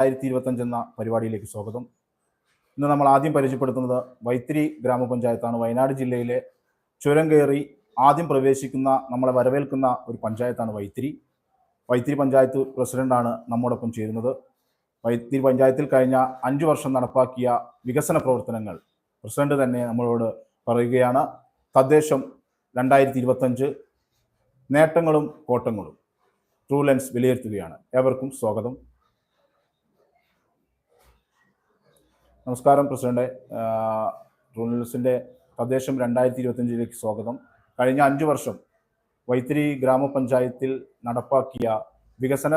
രണ്ടായിരത്തി ഇരുപത്തഞ്ച് എന്ന പരിപാടിയിലേക്ക് സ്വാഗതം. ഇന്ന് നമ്മൾ ആദ്യം പരിചയപ്പെടുത്തുന്നത് വൈത്തിരി ഗ്രാമപഞ്ചായത്താണ്. വയനാട് ജില്ലയിലെ ചുരം കയറി ആദ്യം പ്രവേശിക്കുന്ന നമ്മളെ വരവേൽക്കുന്ന ഒരു പഞ്ചായത്താണ് വൈത്തിരി. വൈത്തിരി പഞ്ചായത്ത് പ്രസിഡന്റാണ് നമ്മോടൊപ്പം ചേരുന്നത്. വൈത്തിരി പഞ്ചായത്തിൽ കഴിഞ്ഞ അഞ്ചു വർഷം നടപ്പാക്കിയ വികസന പ്രവർത്തനങ്ങൾ പ്രസിഡന്റ് തന്നെ നമ്മളോട് പറയുകയാണ്. തദ്ദേശം രണ്ടായിരത്തി ഇരുപത്തഞ്ച് നേട്ടങ്ങളും കോട്ടങ്ങളും ട്രൂ ലെൻസ് വിലയിരുത്തുകയാണ്. ഏവർക്കും സ്വാഗതം. നമസ്കാരം പ്രസിഡന്റ്. ലെൻസിന്റെ തദ്ദേശം രണ്ടായിരത്തി ഇരുപത്തഞ്ചിലേക്ക് സ്വാഗതം. കഴിഞ്ഞ അഞ്ചു വർഷം വൈത്തിരി ഗ്രാമപഞ്ചായത്തിൽ നടപ്പാക്കിയ വികസന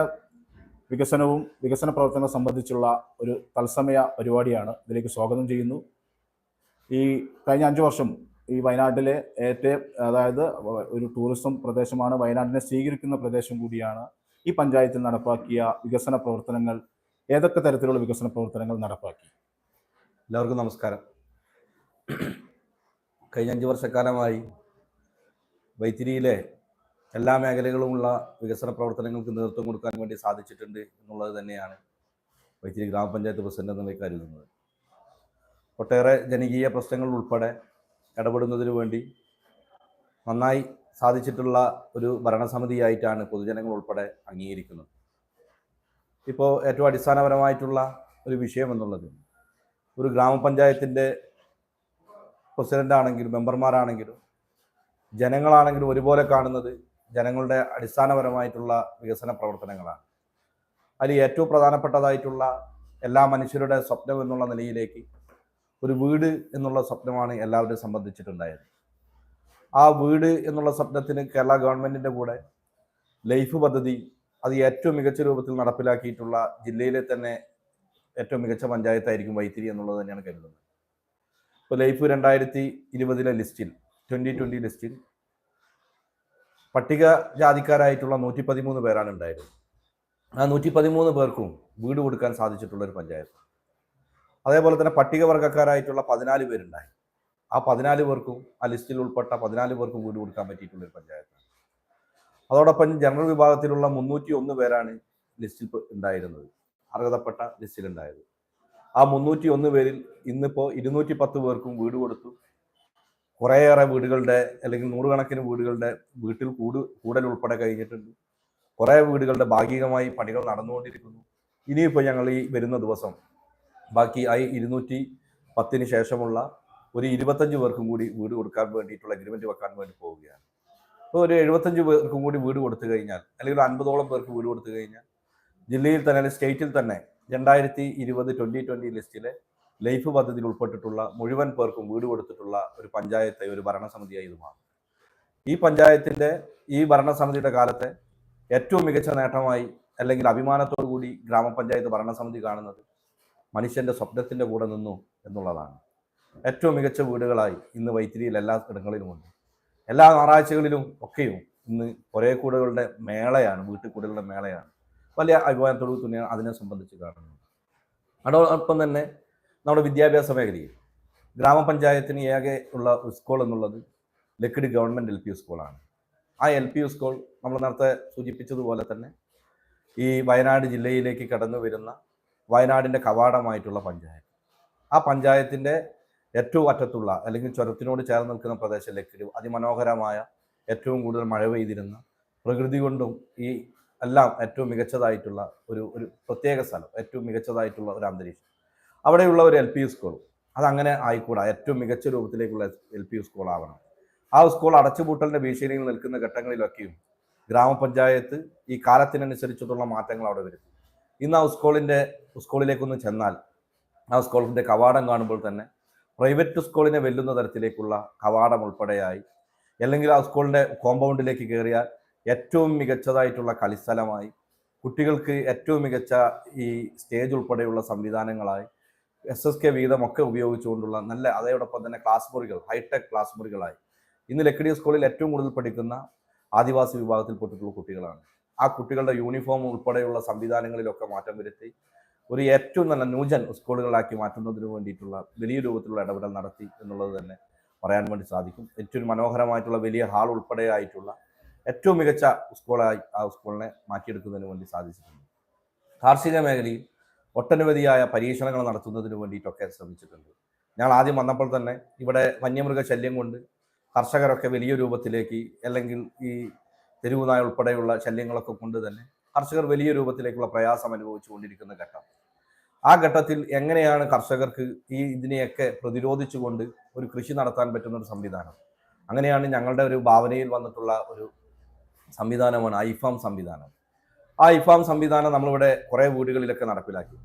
വികസനവും വികസന പ്രവർത്തനവും സംബന്ധിച്ചുള്ള ഒരു തത്സമയ പരിപാടിയാണ് ഇതിലേക്ക് സ്വാഗതം ചെയ്യുന്നു. ഈ കഴിഞ്ഞ അഞ്ചു വർഷം ഈ വയനാട്ടിലെ ഏറ്റവും അതായത് ഒരു ടൂറിസം പ്രദേശമാണ് വയനാടിനെ സ്വീകരിക്കുന്ന പ്രദേശം കൂടിയാണ് ഈ പഞ്ചായത്തിൽ നടപ്പാക്കിയ വികസന പ്രവർത്തനങ്ങൾ. ഏതൊക്കെ തരത്തിലുള്ള വികസന പ്രവർത്തനങ്ങൾ നടപ്പാക്കി? എല്ലാവർക്കും നമസ്കാരം. കഴിഞ്ഞ അഞ്ച് വർഷക്കാലമായി വൈത്തിരിയിലെ എല്ലാ മേഖലകളുമുള്ള വികസന പ്രവർത്തനങ്ങൾക്ക് നേതൃത്വം കൊടുക്കാൻ വേണ്ടി സാധിച്ചിട്ടുണ്ട് എന്നുള്ളത് തന്നെയാണ് വൈത്തിരി ഗ്രാമപഞ്ചായത്ത് പ്രസിഡന്റ് എന്ന കരുതുന്നത് ഒട്ടേറെ ജനകീയ പ്രശ്നങ്ങൾ ഉൾപ്പെടെ ഇടപെടുന്നതിന് വേണ്ടി നന്നായി സാധിച്ചിട്ടുള്ള ഒരു ഭരണസമിതിയായിട്ടാണ് പൊതുജനങ്ങൾ ഉൾപ്പെടെ അംഗീകരിക്കുന്നത്. ഇപ്പോൾ ഏറ്റവും അടിസ്ഥാനപരമായിട്ടുള്ള ഒരു വിഷയം എന്നുള്ളത് ഒരു ഗ്രാമപഞ്ചായത്തിന്റെ പ്രസിഡന്റാണെങ്കിലും മെമ്പർമാരാണെങ്കിലും ജനങ്ങളാണെങ്കിലും ഒരുപോലെ കാണുന്നത് ജനങ്ങളുടെ അടിസ്ഥാനപരമായിട്ടുള്ള വികസന പ്രവർത്തനങ്ങളാണ്. അതിൽ ഏറ്റവും പ്രധാനപ്പെട്ടതായിട്ടുള്ള എല്ലാ മനുഷ്യരുടെ സ്വപ്നം എന്നുള്ള നിലയിലേക്ക് ഒരു വീട് എന്നുള്ള സ്വപ്നമാണ് എല്ലാവരും സംബന്ധിച്ചിട്ടുണ്ടായത്. ആ വീട് എന്നുള്ള സ്വപ്നത്തിന് കേരള ഗവൺമെന്റിന്റെ കൂടെ ലൈഫ് പദ്ധതി അത് ഏറ്റവും മികച്ച രൂപത്തിൽ നടപ്പിലാക്കിയിട്ടുള്ള ജില്ലയിലെ തന്നെ ഏറ്റവും മികച്ച പഞ്ചായത്തായിരിക്കും വൈത്തിരി എന്നുള്ളത് തന്നെയാണ് കരുതുന്നത്. ഇപ്പോൾ ലൈഫ് രണ്ടായിരത്തി ഇരുപതിലെ ലിസ്റ്റിൽ ട്വന്റി ട്വന്റി ലിസ്റ്റിൽ പട്ടിക ജാതിക്കാരായിട്ടുള്ള നൂറ്റി പതിമൂന്ന് പേരാണ് ഉണ്ടായിരുന്നത് ആ നൂറ്റി പതിമൂന്ന് പേർക്കും വീട് കൊടുക്കാൻ സാധിച്ചിട്ടുള്ള ഒരു പഞ്ചായത്ത്. അതേപോലെ തന്നെ പട്ടികവർഗക്കാരായിട്ടുള്ള പതിനാല് പേരുണ്ടായി. ആ പതിനാല് പേർക്കും ആ ലിസ്റ്റിൽ ഉൾപ്പെട്ട പതിനാല് പേർക്കും വീട് കൊടുക്കാൻ പറ്റിയിട്ടുള്ള ഒരു പഞ്ചായത്ത് അതോടൊപ്പം ജനറൽ വിഭാഗത്തിലുള്ള മുന്നൂറ്റി ഒന്ന് പേരാണ് ലിസ്റ്റിൽ ഉണ്ടായിരുന്നത്. അർഹതപ്പെട്ട ലിസ്റ്റിലുണ്ടായത് ആ മുന്നൂറ്റി ഒന്ന് പേരിൽ ഇന്നിപ്പോൾ ഇരുന്നൂറ്റി പത്ത് പേർക്കും വീട് കൊടുത്തു. കുറേയേറെ വീടുകളുടെ അല്ലെങ്കിൽ നൂറുകണക്കിന് വീടുകളുടെ വീട്ടിൽ കൂട് കൂടൽ ഉൾപ്പെടെ കഴിഞ്ഞിട്ടുണ്ട്. കുറേ വീടുകളുടെ ഭാഗികമായി പണികൾ നടന്നുകൊണ്ടിരിക്കുന്നു. ഇനിയിപ്പോൾ ഞങ്ങൾ ഈ വരുന്ന ദിവസം ബാക്കി ആയി ഇരുന്നൂറ്റി പത്തിന് ശേഷമുള്ള ഒരു ഇരുപത്തഞ്ച് പേർക്കും കൂടി വീട് കൊടുക്കാൻ വേണ്ടിയിട്ടുള്ള അഗ്രിമെന്റ് വെക്കാൻ വേണ്ടി പോവുകയാണ്. അപ്പോൾ ഒരു എഴുപത്തഞ്ച് പേർക്കും കൂടി വീട് കൊടുത്തു കഴിഞ്ഞാൽ അല്ലെങ്കിൽ ഒരു അൻപതോളം പേർക്ക് വീട് കൊടുത്തു കഴിഞ്ഞാൽ ജില്ലയിൽ തന്നെ അല്ലെങ്കിൽ സ്റ്റേറ്റിൽ തന്നെ രണ്ടായിരത്തി ഇരുപത് ട്വന്റി ട്വന്റി ലിസ്റ്റിലെ ലൈഫ് പദ്ധതിയിൽ ഉൾപ്പെട്ടിട്ടുള്ള മുഴുവൻ പേർക്കും വീട് കൊടുത്തിട്ടുള്ള ഒരു പഞ്ചായത്ത് ഒരു ഭരണസമിതിയായി ഇത് മാറും. ഈ പഞ്ചായത്തിന്റെ ഈ ഭരണസമിതിയുടെ കാലത്തെ ഏറ്റവും മികച്ച നേട്ടമായി അല്ലെങ്കിൽ അഭിമാനത്തോടു കൂടി ഗ്രാമപഞ്ചായത്ത് ഭരണസമിതി കാണുന്നത് മനുഷ്യന്റെ സ്വപ്നത്തിന്റെ കൂടെ നിന്നു എന്നുള്ളതാണ്. ഏറ്റവും മികച്ച വീടുകളായി ഇന്ന് വൈത്തിരിയിൽ എല്ലാ ഇടങ്ങളിലുമുണ്ട് എല്ലാ ഞായറാഴ്ചകളിലും ഒക്കെയും ഇന്ന് ഒരേ കൂടുകളുടെ മേളയാണ് വീട്ടുകൂടുകളുടെ മേളയാണ്. വലിയ അഭിമാനത്തോടു തന്നെയാണ് അതിനെ സംബന്ധിച്ച് കാണുന്നത്. അതോടൊപ്പം തന്നെ നമ്മുടെ വിദ്യാഭ്യാസ മേഖലയിൽ ഗ്രാമപഞ്ചായത്തിന് ഏകെ ഉള്ള സ്കൂൾ എന്നുള്ളത് Lakkidi government L P U സ്കൂളാണ് ആ എൽ പി യു സ്കൂൾ നമ്മൾ നേരത്തെ സൂചിപ്പിച്ചതുപോലെ തന്നെ ഈ വയനാട് ജില്ലയിലേക്ക് കടന്നു വരുന്ന വയനാടിന്റെ കവാടമായിട്ടുള്ള പഞ്ചായത്ത്. ആ പഞ്ചായത്തിന്റെ ഏറ്റവും അറ്റത്തുള്ള അല്ലെങ്കിൽ ചുരത്തിനോട് ചേർന്ന് നിൽക്കുന്ന പ്രദേശം ലക്കിടി. അതിമനോഹരമായ ഏറ്റവും കൂടുതൽ മഴ പെയ്തിരുന്ന പ്രകൃതി കൊണ്ടും ഈ എല്ലാം ഏറ്റവും മികച്ചതായിട്ടുള്ള ഒരു ഒരു പ്രത്യേക സ്ഥലം ഏറ്റവും മികച്ചതായിട്ടുള്ള ഒരു അന്തരീക്ഷം. അവിടെയുള്ള ഒരു എൽ പി സ്കൂൾ അതങ്ങനെ ആയിക്കൂടാ. ഏറ്റവും മികച്ച രൂപത്തിലേക്കുള്ള എൽ പി സ്കൂൾ ആവണം. ആ സ്കൂൾ അടച്ചുപൂട്ടലിന്റെ ഭീഷണിയിൽ നിൽക്കുന്ന ഘട്ടങ്ങളിലൊക്കെയും ഗ്രാമപഞ്ചായത്ത് ഈ കാലത്തിനനുസരിച്ചിട്ടുള്ള മാറ്റങ്ങൾ അവിടെ വരുത്തി ഇന്ന് ആ സ്കൂളിന്റെ സ്കൂളിലേക്കൊന്ന് ചെന്നാൽ ആ സ്കൂളിന്റെ കവാടം കാണുമ്പോൾ തന്നെ പ്രൈവറ്റ് സ്കൂളിനെ വെല്ലുന്ന തരത്തിലേക്കുള്ള കവാടം ഉൾപ്പെടെയായി അല്ലെങ്കിൽ ആ സ്കൂളിന്റെ കോമ്പൗണ്ടിലേക്ക് കയറിയാൽ ഏറ്റവും മികച്ചതായിട്ടുള്ള കളിസ്ഥലമായി കുട്ടികൾക്ക് ഏറ്റവും മികച്ച ഈ സ്റ്റേജ് ഉൾപ്പെടെയുള്ള സംവിധാനങ്ങളായി എസ് എസ് കെ വീതമൊക്കെ ഉപയോഗിച്ചുകൊണ്ടുള്ള നല്ല അതോടൊപ്പം തന്നെ ക്ലാസ് മുറികൾ ഹൈടെക് ക്ലാസ് മുറികളായി. ഇന്ന് ലക്കിടി സ്കൂളിൽ ഏറ്റവും കൂടുതൽ പഠിക്കുന്ന ആദിവാസി വിഭാഗത്തിൽപ്പെട്ടിട്ടുള്ള കുട്ടികളാണ്. ആ കുട്ടികളുടെ യൂണിഫോം ഉൾപ്പെടെയുള്ള സംവിധാനങ്ങളിലൊക്കെ മാറ്റം വരുത്തി ഒരു ഏറ്റവും നല്ല ന്യൂജൻ സ്കൂളുകളാക്കി മാറ്റുന്നതിന് വേണ്ടിയിട്ടുള്ള വലിയ രൂപത്തിലുള്ള ഇടപെടൽ നടത്തി എന്നുള്ളത് തന്നെ പറയാൻ വേണ്ടി സാധിക്കും. ഏറ്റവും മനോഹരമായിട്ടുള്ള വലിയ ഹാൾ ഉൾപ്പെടെ ആയിട്ടുള്ള ഏറ്റവും മികച്ച സ്കൂളായി ആ സ്കൂളിനെ മാറ്റിയെടുക്കുന്നതിന് വേണ്ടി സാധിച്ചിട്ടുണ്ട്. കാർഷിക മേഖലയിൽ ഒട്ടനവധിയായ പരീക്ഷണങ്ങൾ നടത്തുന്നതിന് വേണ്ടിയിട്ടൊക്കെ ശ്രമിച്ചിട്ടുണ്ട്. ഞങ്ങൾ ആദ്യം വന്നപ്പോൾ തന്നെ ഇവിടെ വന്യമൃഗ ശല്യം കൊണ്ട് കർഷകരൊക്കെ വലിയ രൂപത്തിലേക്ക് അല്ലെങ്കിൽ ഈ തെരുവുനായ ഉൾപ്പെടെയുള്ള ശല്യങ്ങളൊക്കെ കൊണ്ട് തന്നെ കർഷകർ വലിയ രൂപത്തിലേക്കുള്ള പ്രയാസം അനുഭവിച്ചുകൊണ്ടിരിക്കുന്ന ഘട്ടം. ആ ഘട്ടത്തിൽ എങ്ങനെയാണ് കർഷകർക്ക് ഈ ഇതിനെയൊക്കെ പ്രതിരോധിച്ചുകൊണ്ട് ഒരു കൃഷി നടത്താൻ പറ്റുന്ന ഒരു സംവിധാനം? അങ്ങനെയാണ് ഞങ്ങളുടെ ഒരു ഭാവനയിൽ വന്നിട്ടുള്ള ഒരു സംവിധാനമാണ് ഐഫാം സംവിധാനം. ആ ഐഫാം സംവിധാനം നമ്മളിവിടെ കുറേ വീടുകളിലൊക്കെ നടപ്പിലാക്കി.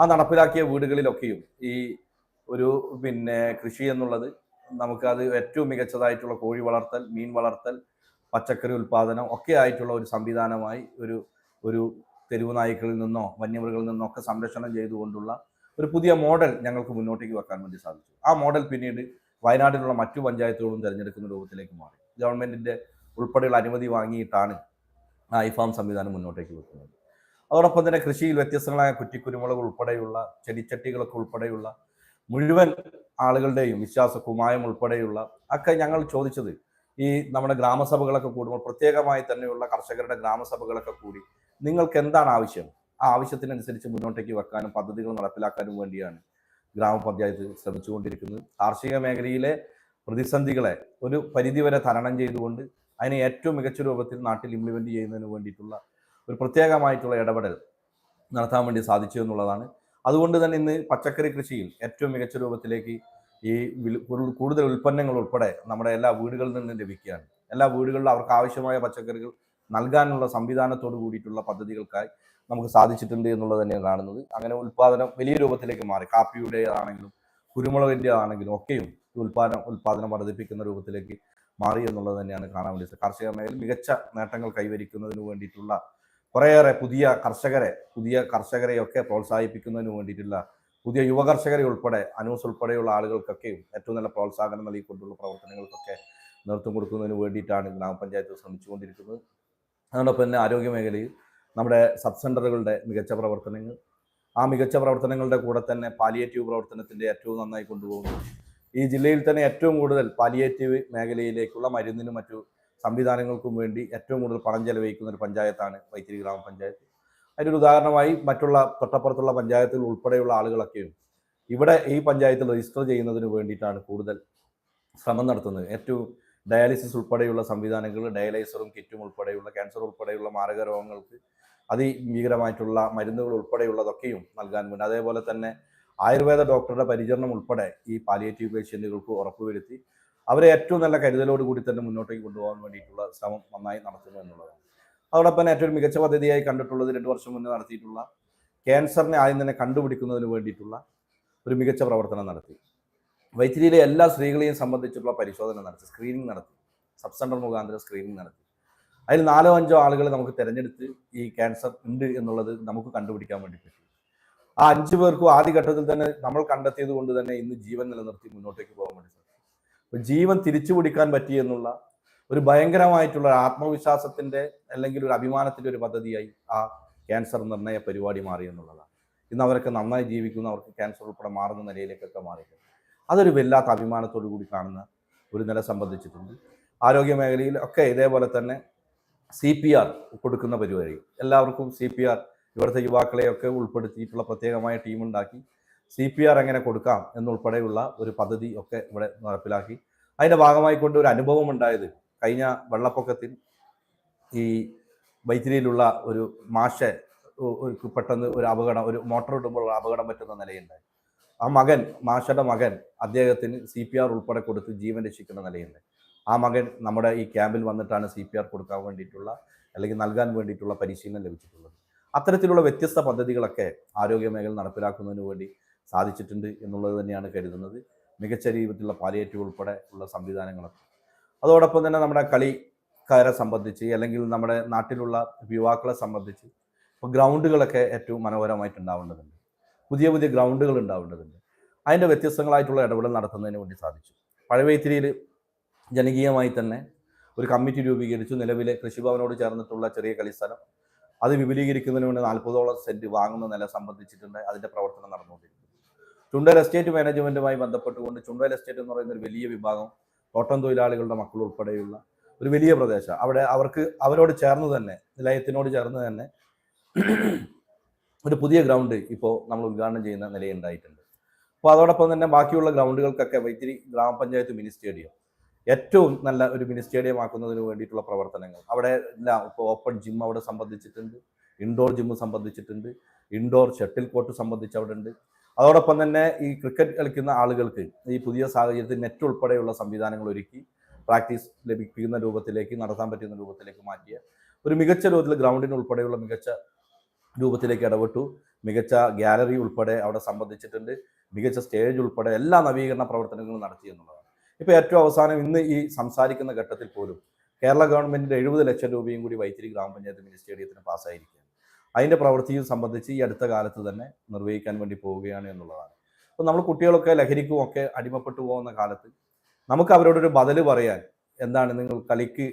ആ നടപ്പിലാക്കിയ വീടുകളിലൊക്കെയും ഈ ഒരു പിന്നെ കൃഷി എന്നുള്ളത് നമുക്കത് ഏറ്റവും മികച്ചതായിട്ടുള്ള കോഴി വളർത്തൽ മീൻ വളർത്തൽ പച്ചക്കറി ഉൽപ്പാദനം ഒക്കെ ആയിട്ടുള്ള ഒരു സംവിധാനമായി ഒരു ഒരു തെരുവ് നായ്ക്കളിൽ നിന്നോ വന്യമൃഗങ്ങളിൽ നിന്നോ ഒക്കെ സംരക്ഷണം ചെയ്തുകൊണ്ടുള്ള ഒരു പുതിയ മോഡൽ ഞങ്ങൾക്ക് മുന്നോട്ടേക്ക് വെക്കാൻ വേണ്ടി സാധിച്ചു. ആ മോഡൽ പിന്നീട് വയനാട്ടിലുള്ള മറ്റു പഞ്ചായത്തുകളും തിരഞ്ഞെടുക്കുന്ന രൂപത്തിലേക്ക് മാറി. ഗവൺമെന്റിന്റെ ഉൾപ്പെടെയുള്ള അനുമതി വാങ്ങിയിട്ടാണ് ഐഫാം സംവിധാനം മുന്നോട്ടേക്ക് വെക്കുന്നത്. അതോടൊപ്പം തന്നെ കൃഷിയിൽ വ്യത്യസ്തങ്ങളായ കുറ്റിക്കുരുമുളക് ഉൾപ്പെടെയുള്ള ചെടിച്ചട്ടികളൊക്കെ ഉൾപ്പെടെയുള്ള മുഴുവൻ ആളുകളുടെയും വിശ്വാസ കുമായം ഉൾപ്പെടെയുള്ള ഒക്കെ ഞങ്ങൾ ചോദിച്ചത് ഈ നമ്മുടെ ഗ്രാമസഭകളൊക്കെ കൂടുമ്പോൾ പ്രത്യേകമായി തന്നെയുള്ള കർഷകരുടെ ഗ്രാമസഭകളൊക്കെ കൂടി നിങ്ങൾക്ക് എന്താണ് ആവശ്യം? ആ ആവശ്യത്തിനനുസരിച്ച് മുന്നോട്ടേക്ക് വെക്കാനും പദ്ധതികൾ നടപ്പിലാക്കാനും വേണ്ടിയാണ് ഗ്രാമപഞ്ചായത്ത് ശ്രമിച്ചുകൊണ്ടിരിക്കുന്നത്. കാർഷിക മേഖലയിലെ പ്രതിസന്ധികളെ ഒരു പരിധിവരെ തരണം ചെയ്തുകൊണ്ട് അതിനെ ഏറ്റവും മികച്ച രൂപത്തിൽ നാട്ടിൽ ഇംപ്ലിമെന്റ് ചെയ്യുന്നതിന് വേണ്ടിയിട്ടുള്ള ഒരു പ്രത്യേകമായിട്ടുള്ള ഇടപെടൽ നടത്താൻ വേണ്ടി സാധിച്ചു എന്നുള്ളതാണ്. അതുകൊണ്ട് തന്നെ ഇന്ന് പച്ചക്കറി കൃഷിയിൽ ഏറ്റവും മികച്ച രൂപത്തിലേക്ക് ഈ കൂടുതൽ- ഉൽപ്പന്നങ്ങൾ ഉൾപ്പെടെ നമ്മുടെ എല്ലാ വീടുകളിൽ നിന്നും ലഭിക്കുകയാണ്. എല്ലാ വീടുകളിലും അവർക്ക് ആവശ്യമായ പച്ചക്കറികൾ നൽകാനുള്ള സംവിധാനത്തോട് കൂടിയിട്ടുള്ള പദ്ധതികൾക്കായി നമുക്ക് സാധിച്ചിട്ടുണ്ട് എന്നുള്ളത് തന്നെയാണ് കാണുന്നത്. അങ്ങനെ ഉൽപ്പാദനം വലിയ രൂപത്തിലേക്ക് മാറി. കാപ്പിയുടേതാണെങ്കിലും കുരുമുളകിന്റെതാണെങ്കിലും ഒക്കെയും ഉൽപ്പാദനം ഉൽപ്പാദനം വർദ്ധിപ്പിക്കുന്ന രൂപത്തിലേക്ക് മാറി എന്നുള്ളത് തന്നെയാണ് കാണാൻ വേണ്ടി. കാർഷിക മേഖലയിൽ മികച്ച നേട്ടങ്ങൾ കൈവരിക്കുന്നതിന് വേണ്ടിയിട്ടുള്ള കുറേയേറെ പുതിയ കർഷകരെ പുതിയ കർഷകരെയൊക്കെ പ്രോത്സാഹിപ്പിക്കുന്നതിന് വേണ്ടിയിട്ടുള്ള പുതിയ യുവ കർഷകരെ ഉൾപ്പെടെ അനൂസ് ഉൾപ്പെടെയുള്ള ആളുകൾക്കൊക്കെയും ഏറ്റവും നല്ല പ്രോത്സാഹനം നൽകിക്കൊണ്ടുള്ള പ്രവർത്തനങ്ങൾക്കൊക്കെ നേതൃത്വം കൊടുക്കുന്നതിന് വേണ്ടിയിട്ടാണ് ഗ്രാമപഞ്ചായത്ത് ശ്രമിച്ചുകൊണ്ടിരിക്കുന്നത് അതോടൊപ്പം തന്നെ ആരോഗ്യ മേഖലയിൽ നമ്മുടെ സബ് സെന്ററുകളുടെ മികച്ച പ്രവർത്തനങ്ങൾ ആ മികച്ച പ്രവർത്തനങ്ങളുടെ കൂടെ തന്നെ പാലിയേറ്റീവ് പ്രവർത്തനത്തിന്റെ ഏറ്റവും നന്നായി കൊണ്ടുപോകുന്നു ഈ ജില്ലയിൽ തന്നെ ഏറ്റവും കൂടുതൽ പാലിയേറ്റീവ് മേഖലയിലേക്കുള്ള മരുന്നിനും മറ്റു സംവിധാനങ്ങൾക്കും വേണ്ടി ഏറ്റവും കൂടുതൽ പണം ചെലവഴിക്കുന്ന ഒരു പഞ്ചായത്താണ് വൈത്തിരി ഗ്രാമപഞ്ചായത്ത്. അതിനൊരു ഉദാഹരണമായി മറ്റുള്ള തൊട്ടപ്പുറത്തുള്ള പഞ്ചായത്തുകൾ ഉൾപ്പെടെയുള്ള ആളുകളൊക്കെയും ഇവിടെ ഈ പഞ്ചായത്തിൽ രജിസ്റ്റർ ചെയ്യുന്നതിന് വേണ്ടിയിട്ടാണ് കൂടുതൽ ശ്രമം നടത്തുന്നത്. ഏറ്റവും ഡയാലിസിസ് ഉൾപ്പെടെയുള്ള സംവിധാനങ്ങൾ ഡയാലൈസറും കിറ്റും ഉൾപ്പെടെയുള്ള ക്യാൻസർ ഉൾപ്പെടെയുള്ള മാരക രോഗങ്ങൾക്ക് അതിഭീകരമായിട്ടുള്ള മരുന്നുകൾ ഉൾപ്പെടെയുള്ളതൊക്കെയും നൽകാൻ വേണ്ടി അതേപോലെ തന്നെ ആയുർവേദ ഡോക്ടറുടെ പരിചരണം ഉൾപ്പെടെ ഈ പാലിയേറ്റീവ് പേഷ്യന്റുകൾക്ക് ഉറപ്പുവരുത്തി അവരെ ഏറ്റവും നല്ല കരുതലോട് കൂടി തന്നെ മുന്നോട്ടേക്ക് കൊണ്ടുപോകാൻ വേണ്ടിയിട്ടുള്ള ശ്രമം നന്നായി നടത്തുന്നു എന്നുള്ളതാണ്. അതോടൊപ്പം ഏറ്റവും മികച്ച പദ്ധതിയായി കണ്ടിട്ടുള്ളത് രണ്ട് വർഷം മുന്നേ നടത്തിയിട്ടുള്ള ക്യാൻസറിനെ ആദ്യം തന്നെ കണ്ടുപിടിക്കുന്നതിന് വേണ്ടിയിട്ടുള്ള ഒരു മികച്ച പ്രവർത്തനം നടത്തി. വൈത്തിരിയിലെ എല്ലാ സ്ത്രീകളെയും സംബന്ധിച്ചുള്ള പരിശോധന നടത്തി സ്ക്രീനിങ് നടത്തി സബ് സെന്റർ മുഖാന്തരം സ്ക്രീനിങ് നടത്തി. അതിൽ നാലോ അഞ്ചോ ആളുകളെ നമുക്ക് തിരഞ്ഞെടുത്ത് ഈ ക്യാൻസർ ഉണ്ട് എന്നുള്ളത് നമുക്ക് കണ്ടുപിടിക്കാൻ വേണ്ടി പറ്റി. ആ അഞ്ചു പേർക്കും ആദ്യഘട്ടത്തിൽ തന്നെ നമ്മൾ കണ്ടെത്തിയത് കൊണ്ട് തന്നെ ഇന്ന് ജീവൻ നിലനിർത്തി മുന്നോട്ടേക്ക് പോകാൻ വേണ്ടി സാധിക്കും ജീവൻ തിരിച്ചു പിടിക്കാൻ പറ്റി എന്നുള്ള ഒരു ഭയങ്കരമായിട്ടുള്ള ആത്മവിശ്വാസത്തിന്റെ അല്ലെങ്കിൽ ഒരു അഭിമാനത്തിന്റെ ഒരു പദ്ധതിയായി ആ ക്യാൻസർ നിർണയ പരിപാടി മാറി എന്നുള്ളതാണ്. ഇന്ന് അവരൊക്കെ നന്നായി ജീവിക്കുന്നു അവർക്ക് ക്യാൻസർ ഉൾപ്പെടെ മാറുന്ന നിലയിലേക്കൊക്കെ മാറിയിട്ടുണ്ട്. അതൊരു വല്ലാത്ത അഭിമാനത്തോടു കൂടി കാണുന്ന ഒരു നില സംബന്ധിച്ചിട്ടുണ്ട്. ആരോഗ്യ മേഖലയിൽ ഒക്കെ ഇതേപോലെ തന്നെ സി പി ആർ കൊടുക്കുന്ന പരിപാടി. എല്ലാവർക്കും സി പി ആർ ഇവിടുത്തെ യുവാക്കളെയൊക്കെ ഉൾപ്പെടുത്തിയിട്ടുള്ള പ്രത്യേകമായ ടീമുണ്ടാക്കി സി പി ആർ എങ്ങനെ കൊടുക്കാം എന്നുൾപ്പെടെയുള്ള ഒരു പദ്ധതി ഒക്കെ ഇവിടെ നടപ്പിലാക്കി. അതിന്റെ ഭാഗമായി കൊണ്ട് ഒരു അനുഭവം ഉണ്ടായത് കഴിഞ്ഞ വെള്ളപ്പൊക്കത്തിൽ ഈ വൈത്തിരിയിലുള്ള ഒരു മാഷ പെട്ടെന്ന് ഒരു അപകടം ഒരു മോട്ടോർ ഇടുമ്പോൾ അപകടം പറ്റുന്ന നിലയുണ്ടായി. ആ മകൻ മാഷയുടെ മകൻ അദ്ദേഹത്തിന് സി പി ആർ ഉൾപ്പെടെ കൊടുത്ത് ജീവൻ രക്ഷിക്കുന്ന നിലയുണ്ട്. ആ മകൻ നമ്മുടെ ഈ ക്യാമ്പിൽ വന്നിട്ടാണ് സി പി ആർ കൊടുക്കാൻ വേണ്ടിയിട്ടുള്ള അല്ലെങ്കിൽ നൽകാൻ വേണ്ടിയിട്ടുള്ള പരിശീലനം ലഭിച്ചിട്ടുള്ളത്. അത്തരത്തിലുള്ള വ്യത്യസ്ത പദ്ധതികളൊക്കെ ആരോഗ്യ മേഖല നടപ്പിലാക്കുന്നതിന് വേണ്ടി സാധിച്ചിട്ടുണ്ട് എന്നുള്ളത് തന്നെയാണ് കരുതുന്നത്. മികച്ച രീതിയിലുള്ള പാലിയേറ്റീവ് ഉൾപ്പെടെ ഉള്ള സംവിധാനങ്ങളൊക്കെ. അതോടൊപ്പം തന്നെ നമ്മുടെ കളിക്കാരെ സംബന്ധിച്ച് അല്ലെങ്കിൽ നമ്മുടെ നാട്ടിലുള്ള യുവാക്കളെ സംബന്ധിച്ച് ഇപ്പോൾ ഗ്രൗണ്ടുകളൊക്കെ ഏറ്റവും മനോഹരമായിട്ട് ഉണ്ടാവേണ്ടതുണ്ട്. പുതിയ പുതിയ ഗ്രൗണ്ടുകൾ ഉണ്ടാവേണ്ടതുണ്ട്. അതിന്റെ വ്യത്യസ്തങ്ങളായിട്ടുള്ള ഇടപെടൽ നടത്തുന്നതിന് വേണ്ടി സാധിച്ചു. പഴവൈത്തിരിയിൽ ജനകീയമായി തന്നെ ഒരു കമ്മിറ്റി രൂപീകരിച്ചു. നിലവിലെ കൃഷിഭവനോട് ചേർന്നിട്ടുള്ള ചെറിയ കളിസ്ഥലം അത് വിപുലീകരിക്കുന്നതിന് വേണ്ടി നാൽപ്പതോളം സെന്റ് വാങ്ങുന്ന നില സംബന്ധിച്ചിട്ടുണ്ട്. അതിന്റെ പ്രവർത്തനം നടന്നുകൊണ്ടിരിക്കുന്നു. ചുണ്ടൽ എസ്റ്റേറ്റ് മാനേജ്മെന്റുമായി ബന്ധപ്പെട്ടുകൊണ്ട് ചുണ്ടൽ എസ്റ്റേറ്റ് എന്ന് പറയുന്ന ഒരു വലിയ വിഭാഗം തോട്ടം തൊഴിലാളികളുടെ മക്കൾ ഉൾപ്പെടെയുള്ള ഒരു വലിയ പ്രദേശം. അവിടെ അവർക്ക് അവരോട് ചേർന്ന് തന്നെ നിലയത്തിനോട് ചേർന്ന് തന്നെ ഒരു പുതിയ ഗ്രൗണ്ട് ഇപ്പോൾ നമ്മൾ ഉദ്ഘാടനം ചെയ്യുന്ന നിലയുണ്ടായിട്ടുണ്ട്. അപ്പോൾ അതോടൊപ്പം തന്നെ ബാക്കിയുള്ള ഗ്രൗണ്ടുകൾക്കൊക്കെ വൈത്തിരി ഗ്രാമപഞ്ചായത്ത് മിനി സ്റ്റേഡിയം. ഏറ്റവും നല്ല ഒരു മിനി സ്റ്റേഡിയം ആക്കുന്നതിന് വേണ്ടിയിട്ടുള്ള പ്രവർത്തനങ്ങൾ. അവിടെ എല്ലാം ഇപ്പോൾ ഓപ്പൺ ജിം അവിടെ സംബന്ധിച്ചിട്ടുണ്ട് ഇൻഡോർ ജിം സംബന്ധിച്ചിട്ടുണ്ട് ഇൻഡോർ ഷട്ടിൽ കോർട്ട് സംബന്ധിച്ച് അവിടെ ഉണ്ട്. അതോടൊപ്പം തന്നെ ഈ ക്രിക്കറ്റ് കളിക്കുന്ന ആളുകൾക്ക് ഈ പുതിയ സാഹചര്യത്തിൽ നെറ്റ് ഉൾപ്പെടെയുള്ള സംവിധാനങ്ങൾ ഒരുക്കി പ്രാക്ടീസ് ലഭിക്കുന്ന രൂപത്തിലേക്ക് നടത്താൻ പറ്റുന്ന രൂപത്തിലേക്ക് മാറ്റിയ ഒരു മികച്ച രൂപത്തിൽ ഗ്രൗണ്ടിന് ഉൾപ്പെടെയുള്ള മികച്ച രൂപത്തിലേക്ക് ഇടപെട്ടു. മികച്ച ഗ്യാലറി ഉൾപ്പെടെ അവിടെ സംബന്ധിച്ചിട്ടുണ്ട്. മികച്ച സ്റ്റേജ് ഉൾപ്പെടെ എല്ലാ നവീകരണ പ്രവർത്തനങ്ങളും നടത്തി എന്നുള്ളതാണ്. ഇപ്പോൾ ഏറ്റവും അവസാനം ഇന്ന് ഈ സംസാരിക്കുന്ന ഘട്ടത്തിൽ പോലും കേരള ഗവൺമെന്റിന്റെ എഴുപത് ലക്ഷം രൂപയും കൂടി വൈത്തിരി ഗ്രാമപഞ്ചായത്ത് മിനി സ്റ്റേഡിയത്തിന് പാസ്സായിരിക്കുകയാണ്. അതിന്റെ പ്രവൃത്തിയും സംബന്ധിച്ച് ഈ അടുത്ത കാലത്ത് തന്നെ നിർവഹിക്കാൻ വേണ്ടി പോവുകയാണ് എന്നുള്ളതാണ്. അപ്പോൾ നമ്മൾ കുട്ടികളൊക്കെ ലഹരിക്കും ഒക്കെ അടിമപ്പെട്ടു പോകുന്ന കാലത്ത് നമുക്ക് അവരോടൊരു ബദൽ പറയാൻ എന്താണ് നിങ്ങൾ കളിക്ക്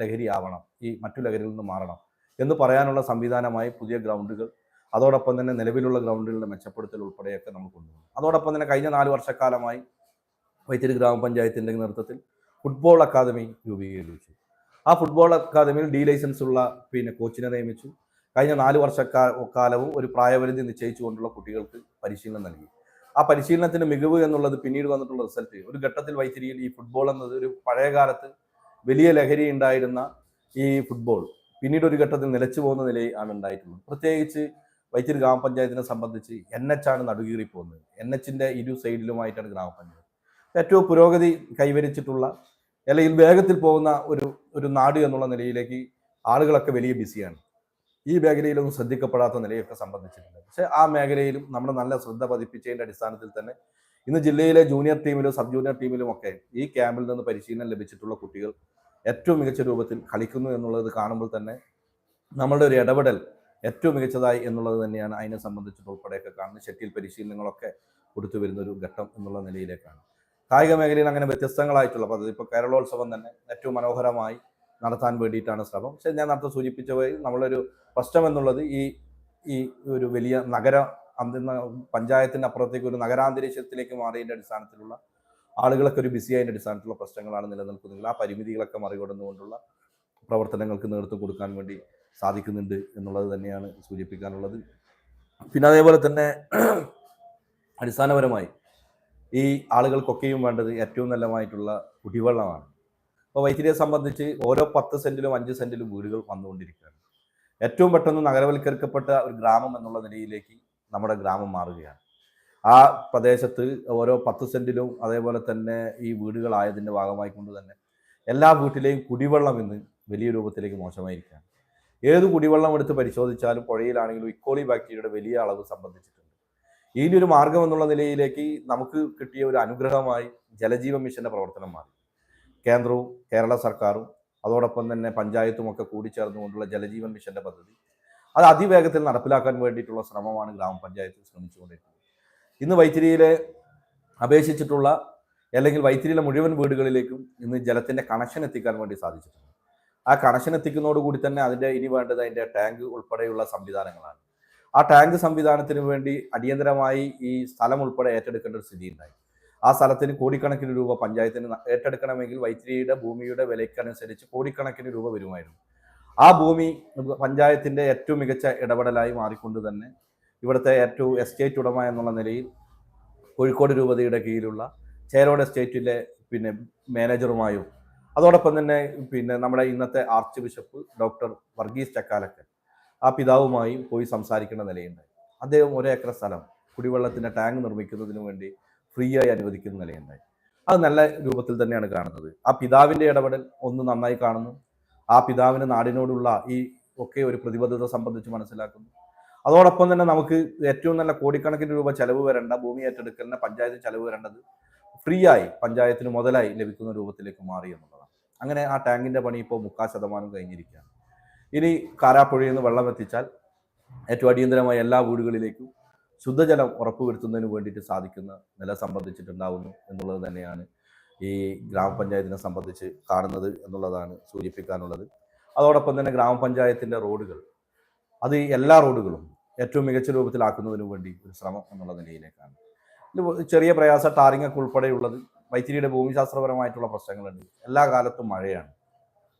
ലഹരി ആവണം ഈ മറ്റു ലഹരിയിൽ നിന്ന് മാറണം എന്ന് പറയാനുള്ള സംവിധാനമായി പുതിയ ഗ്രൗണ്ടുകൾ അതോടൊപ്പം തന്നെ നിലവിലുള്ള ഗ്രൗണ്ടുകളുടെ മെച്ചപ്പെടുത്തൽ ഉൾപ്പെടെയൊക്കെ നമ്മൾ കൊണ്ടുപോകും അതോടൊപ്പം തന്നെ കഴിഞ്ഞ നാല് വർഷക്കാലമായി വൈത്തിരി ഗ്രാമപഞ്ചായത്തിന്റെ നേതൃത്വത്തിൽ ഫുട്ബോൾ അക്കാദമി രൂപീകരിച്ചു. ആ ഫുട്ബോൾ അക്കാദമിയിൽ ഡി ലൈസൻസ് ഉള്ള പിന്നെ കോച്ചിനെ നിയമിച്ചു. കഴിഞ്ഞ നാല് വർഷക്കാലവും ഒരു പ്രായപരിധി നിശ്ചയിച്ചുകൊണ്ടുള്ള കുട്ടികൾക്ക് പരിശീലനം നൽകി. ആ പരിശീലനത്തിന്റെ മികവ് എന്നുള്ളത് പിന്നീട് വന്നിട്ടുള്ള റിസൾട്ട്. ഒരു ഘട്ടത്തിൽ വൈത്തിരിയിൽ ഈ ഫുട്ബോൾ എന്നത് ഒരു പഴയ കാലത്ത് വലിയ ലഹരി ഉണ്ടായിരുന്ന ഈ ഫുട്ബോൾ പിന്നീട് ഒരു ഘട്ടത്തിൽ നിലച്ചു പോകുന്ന ആണ് ഉണ്ടായിട്ടുള്ളത്. പ്രത്യേകിച്ച് വൈത്തിരി ഗ്രാമപഞ്ചായത്തിനെ സംബന്ധിച്ച് എൻ എച്ച് ആണ് നടുകീറി പോകുന്നത് എൻ എച്ചിന്റെ ഇരു സൈഡിലുമായിട്ടാണ് ഗ്രാമപഞ്ചായത്ത് ഏറ്റവും പുരോഗതി കൈവരിച്ചിട്ടുള്ള അല്ലെങ്കിൽ വേഗത്തിൽ പോകുന്ന ഒരു ഒരു നാട് എന്നുള്ള നിലയിലേക്ക് ആളുകളൊക്കെ വലിയ ബിസിയാണ്. ഈ മേഖലയിലൊന്നും ശ്രദ്ധിക്കപ്പെടാത്ത നിലയൊക്കെ സംബന്ധിച്ചിട്ടുണ്ട്. പക്ഷേ ആ മേഖലയിലും നമ്മൾ നല്ല ശ്രദ്ധ പതിപ്പിച്ചതിന്റെ അടിസ്ഥാനത്തിൽ തന്നെ ഇന്ന് ജില്ലയിലെ ജൂനിയർ ടീമിലും സബ് ജൂനിയർ ടീമിലും ഒക്കെ ഈ ക്യാമ്പിൽ നിന്ന് പരിശീലനം ലഭിച്ചിട്ടുള്ള കുട്ടികൾ ഏറ്റവും മികച്ച രൂപത്തിൽ കളിക്കുന്നു എന്നുള്ളത് കാണുമ്പോൾ തന്നെ നമ്മളുടെ ഒരു ഇടപെടൽ ഏറ്റവും മികച്ചതായി എന്നുള്ളത് തന്നെയാണ് അതിനെ സംബന്ധിച്ചിട്ട് ഉൾപ്പെടെയൊക്കെ കാണുന്നത് ഷട്ടിൽ പരിശീലനങ്ങളൊക്കെ കൊടുത്തു വരുന്ന ഒരു ഘട്ടം എന്നുള്ള നിലയിലേക്കാണ്. കായിക മേഖലയിൽ അങ്ങനെ വ്യത്യസ്തങ്ങളായിട്ടുള്ള പദ്ധതി. ഇപ്പോൾ കേരളോത്സവം തന്നെ ഏറ്റവും മനോഹരമായി നടത്താൻ വേണ്ടിയിട്ടാണ് ശ്രമം. പക്ഷേ ഞാൻ നേരത്തെ സൂചിപ്പിച്ച പോയി നമ്മളൊരു പ്രശ്നം എന്നുള്ളത് ഈ ഈ ഒരു വലിയ നഗര പഞ്ചായത്തിന്റെ അപ്പുറത്തേക്ക് ഒരു നഗരാന്തരീക്ഷത്തിലേക്ക് മാറിയതിന്റെ അടിസ്ഥാനത്തിലുള്ള ആളുകളൊക്കെ ഒരു ബിസി ആയതിന്റെ അടിസ്ഥാനത്തിലുള്ള പ്രശ്നങ്ങളാണ് നിലനിൽക്കുന്നത്. ആ പരിമിതികളൊക്കെ മറികടന്നുകൊണ്ടുള്ള പ്രവർത്തനങ്ങൾക്ക് നേതൃത്വം കൊടുക്കാൻ വേണ്ടി സാധിക്കുന്നുണ്ട് എന്നുള്ളത് തന്നെയാണ് സൂചിപ്പിക്കാനുള്ളത്. പിന്നെ അതേപോലെ തന്നെ അടിസ്ഥാനപരമായി ഈ ആളുകൾക്കൊക്കെയും വേണ്ടത് ഏറ്റവും നല്ലമായിട്ടുള്ള കുടിവെള്ളമാണ്. അപ്പോൾ വൈത്തിരിയെ സംബന്ധിച്ച് ഓരോ പത്ത് സെന്റിലും അഞ്ച് സെന്റിലും വീടുകൾ വന്നുകൊണ്ടിരിക്കുകയാണ്. ഏറ്റവും പെട്ടെന്ന് നഗരവൽക്കരിക്കപ്പെട്ട ഒരു ഗ്രാമം എന്നുള്ള നിലയിലേക്ക് നമ്മുടെ ഗ്രാമം മാറുകയാണ്. ആ പ്രദേശത്ത് ഓരോ പത്ത് സെന്റിലും അതേപോലെ തന്നെ ഈ വീടുകളായതിന്റെ ഭാഗമായി കൊണ്ട് തന്നെ എല്ലാ വീട്ടിലെയും കുടിവെള്ളം ഇന്ന് വലിയ രൂപത്തിലേക്ക് മോശമായിരിക്കുകയാണ്. ഏത് കുടിവെള്ളം എടുത്ത് പരിശോധിച്ചാലും പുഴയിലാണെങ്കിലും ഇക്കോളി ബാക്ടീരിയയുടെ വലിയ അളവ് സംബന്ധിച്ചിട്ടുണ്ട് ഒരു മാർഗം എന്നുള്ള നിലയിലേക്ക് നമുക്ക് കിട്ടിയ ഒരു അനുഗ്രഹമായി ജലജീവൻ മിഷന്റെ പ്രവർത്തനം മാറി. കേന്ദ്രവും കേരള സർക്കാരും അതോടൊപ്പം തന്നെ പഞ്ചായത്തും ഒക്കെ കൂടിച്ചേർന്നുകൊണ്ടുള്ള ജലജീവൻ മിഷന്റെ പദ്ധതി അത് അതിവേഗത്തിൽ നടപ്പിലാക്കാൻ വേണ്ടിയിട്ടുള്ള ശ്രമമാണ് ഗ്രാമപഞ്ചായത്ത് ശ്രമിച്ചുകൊണ്ടിരിക്കുന്നത്. ഇന്ന് വൈത്തിരിയിലെ അപേക്ഷിച്ചിട്ടുള്ള അല്ലെങ്കിൽ വൈത്തിരിയിലെ മുഴുവൻ വീടുകളിലേക്കും ഇന്ന് ജലത്തിന്റെ കണക്ഷൻ എത്തിക്കാൻ വേണ്ടി സാധിച്ചിട്ടുണ്ട്. ആ കണക്ഷൻ എത്തിക്കുന്നതോടുകൂടി തന്നെ അതിന്റെ ഇനി വേണ്ടത് അതിന്റെ ടാങ്ക് ഉൾപ്പെടെയുള്ള സംവിധാനങ്ങളാണ്. ആ ടാങ്ക് സംവിധാനത്തിന് വേണ്ടി അടിയന്തരമായി ഈ സ്ഥലം ഉൾപ്പെടെ ഏറ്റെടുക്കേണ്ട ഒരു സ്ഥിതി ഉണ്ടായി ആ സ്ഥലത്തിന് കോടിക്കണക്കിന് രൂപ പഞ്ചായത്തിന് ഏറ്റെടുക്കണമെങ്കിൽ വൈത്തിരിയുടെ ഭൂമിയുടെ വിലയ്ക്കനുസരിച്ച് കോടിക്കണക്കിന് രൂപ വരുമായിരുന്നു. ആ ഭൂമി പഞ്ചായത്തിന്റെ ഏറ്റവും മികച്ച ഇടപെടലായി മാറിക്കൊണ്ട് തന്നെ ഇവിടുത്തെ ഏറ്റവും എസ്റ്റേറ്റ് ഉടമ എന്നുള്ള നിലയിൽ കോഴിക്കോട് രൂപതയുടെ കീഴിലുള്ള ചേരോട് എസ്റ്റേറ്റിലെ പിന്നെ മാനേജറുമായും അതോടൊപ്പം തന്നെ പിന്നെ നമ്മുടെ ഇന്നത്തെ archbishop doctor Varghese Chakkalakkal ആ പിതാവുമായി പോയി സംസാരിക്കേണ്ട നിലയുണ്ട്. അദ്ദേഹം ഒരേക്കർ സ്ഥലം കുടിവെള്ളത്തിന്റെ ടാങ്ക് നിർമ്മിക്കുന്നതിന് വേണ്ടി ഫ്രീ ആയി അനുവദിക്കുന്ന നിലയുണ്ടായി അത് നല്ല രൂപത്തിൽ തന്നെയാണ് കാണുന്നത്. ആ പിതാവിന്റെ ഇടപെടൽ ഒന്ന് നന്നായി കാണുന്നു. ആ പിതാവിന് നാടിനോടുള്ള ഈ ഒക്കെ ഒരു പ്രതിബദ്ധത സംബന്ധിച്ച് മനസ്സിലാക്കുന്നു. അതോടൊപ്പം തന്നെ നമുക്ക് ഏറ്റവും നല്ല കോടിക്കണക്കിന് രൂപ ചെലവ് വരേണ്ട ഭൂമി ഏറ്റെടുക്കലിന് പഞ്ചായത്ത് ചെലവ് വരേണ്ടത് ഫ്രീ ആയി പഞ്ചായത്തിന് മുതലായി ലഭിക്കുന്ന രൂപത്തിലേക്ക് മാറി എന്നുള്ളതാണ്. അങ്ങനെ ആ ടാങ്കിന്റെ പണി ഇപ്പോൾ മുക്കാൽ ശതമാനം കഴിഞ്ഞിരിക്കുകയാണ്. ഇനി കാരാപ്പുഴയിൽ നിന്ന് വെള്ളം എത്തിച്ചാൽ ഏറ്റവും അടിയന്തരമായ എല്ലാ വീടുകളിലേക്കും ശുദ്ധജലം ഉറപ്പുവരുത്തുന്നതിന് വേണ്ടിയിട്ട് സാധിക്കുന്ന നില സംബന്ധിച്ചിട്ടുണ്ടാവുന്നു എന്നുള്ളത് തന്നെയാണ് ഈ ഗ്രാമപഞ്ചായത്തിനെ സംബന്ധിച്ച് കാണുന്നത് എന്നുള്ളതാണ് സൂചിപ്പിക്കാനുള്ളത്. അതോടൊപ്പം തന്നെ ഗ്രാമപഞ്ചായത്തിന്റെ റോഡുകൾ അത് എല്ലാ റോഡുകളും ഏറ്റവും മികച്ച രൂപത്തിലാക്കുന്നതിനു വേണ്ടി ഒരു ശ്രമം എന്നുള്ള നിലയിലേക്കാണ്. ചെറിയ പ്രയാസ ടാറിങ്ങൊക്കെ ഉൾപ്പെടെയുള്ളത് വൈത്തിരിയുടെ ഭൂമിശാസ്ത്രപരമായിട്ടുള്ള പ്രശ്നങ്ങളുണ്ട്. എല്ലാ കാലത്തും മഴയാണ്.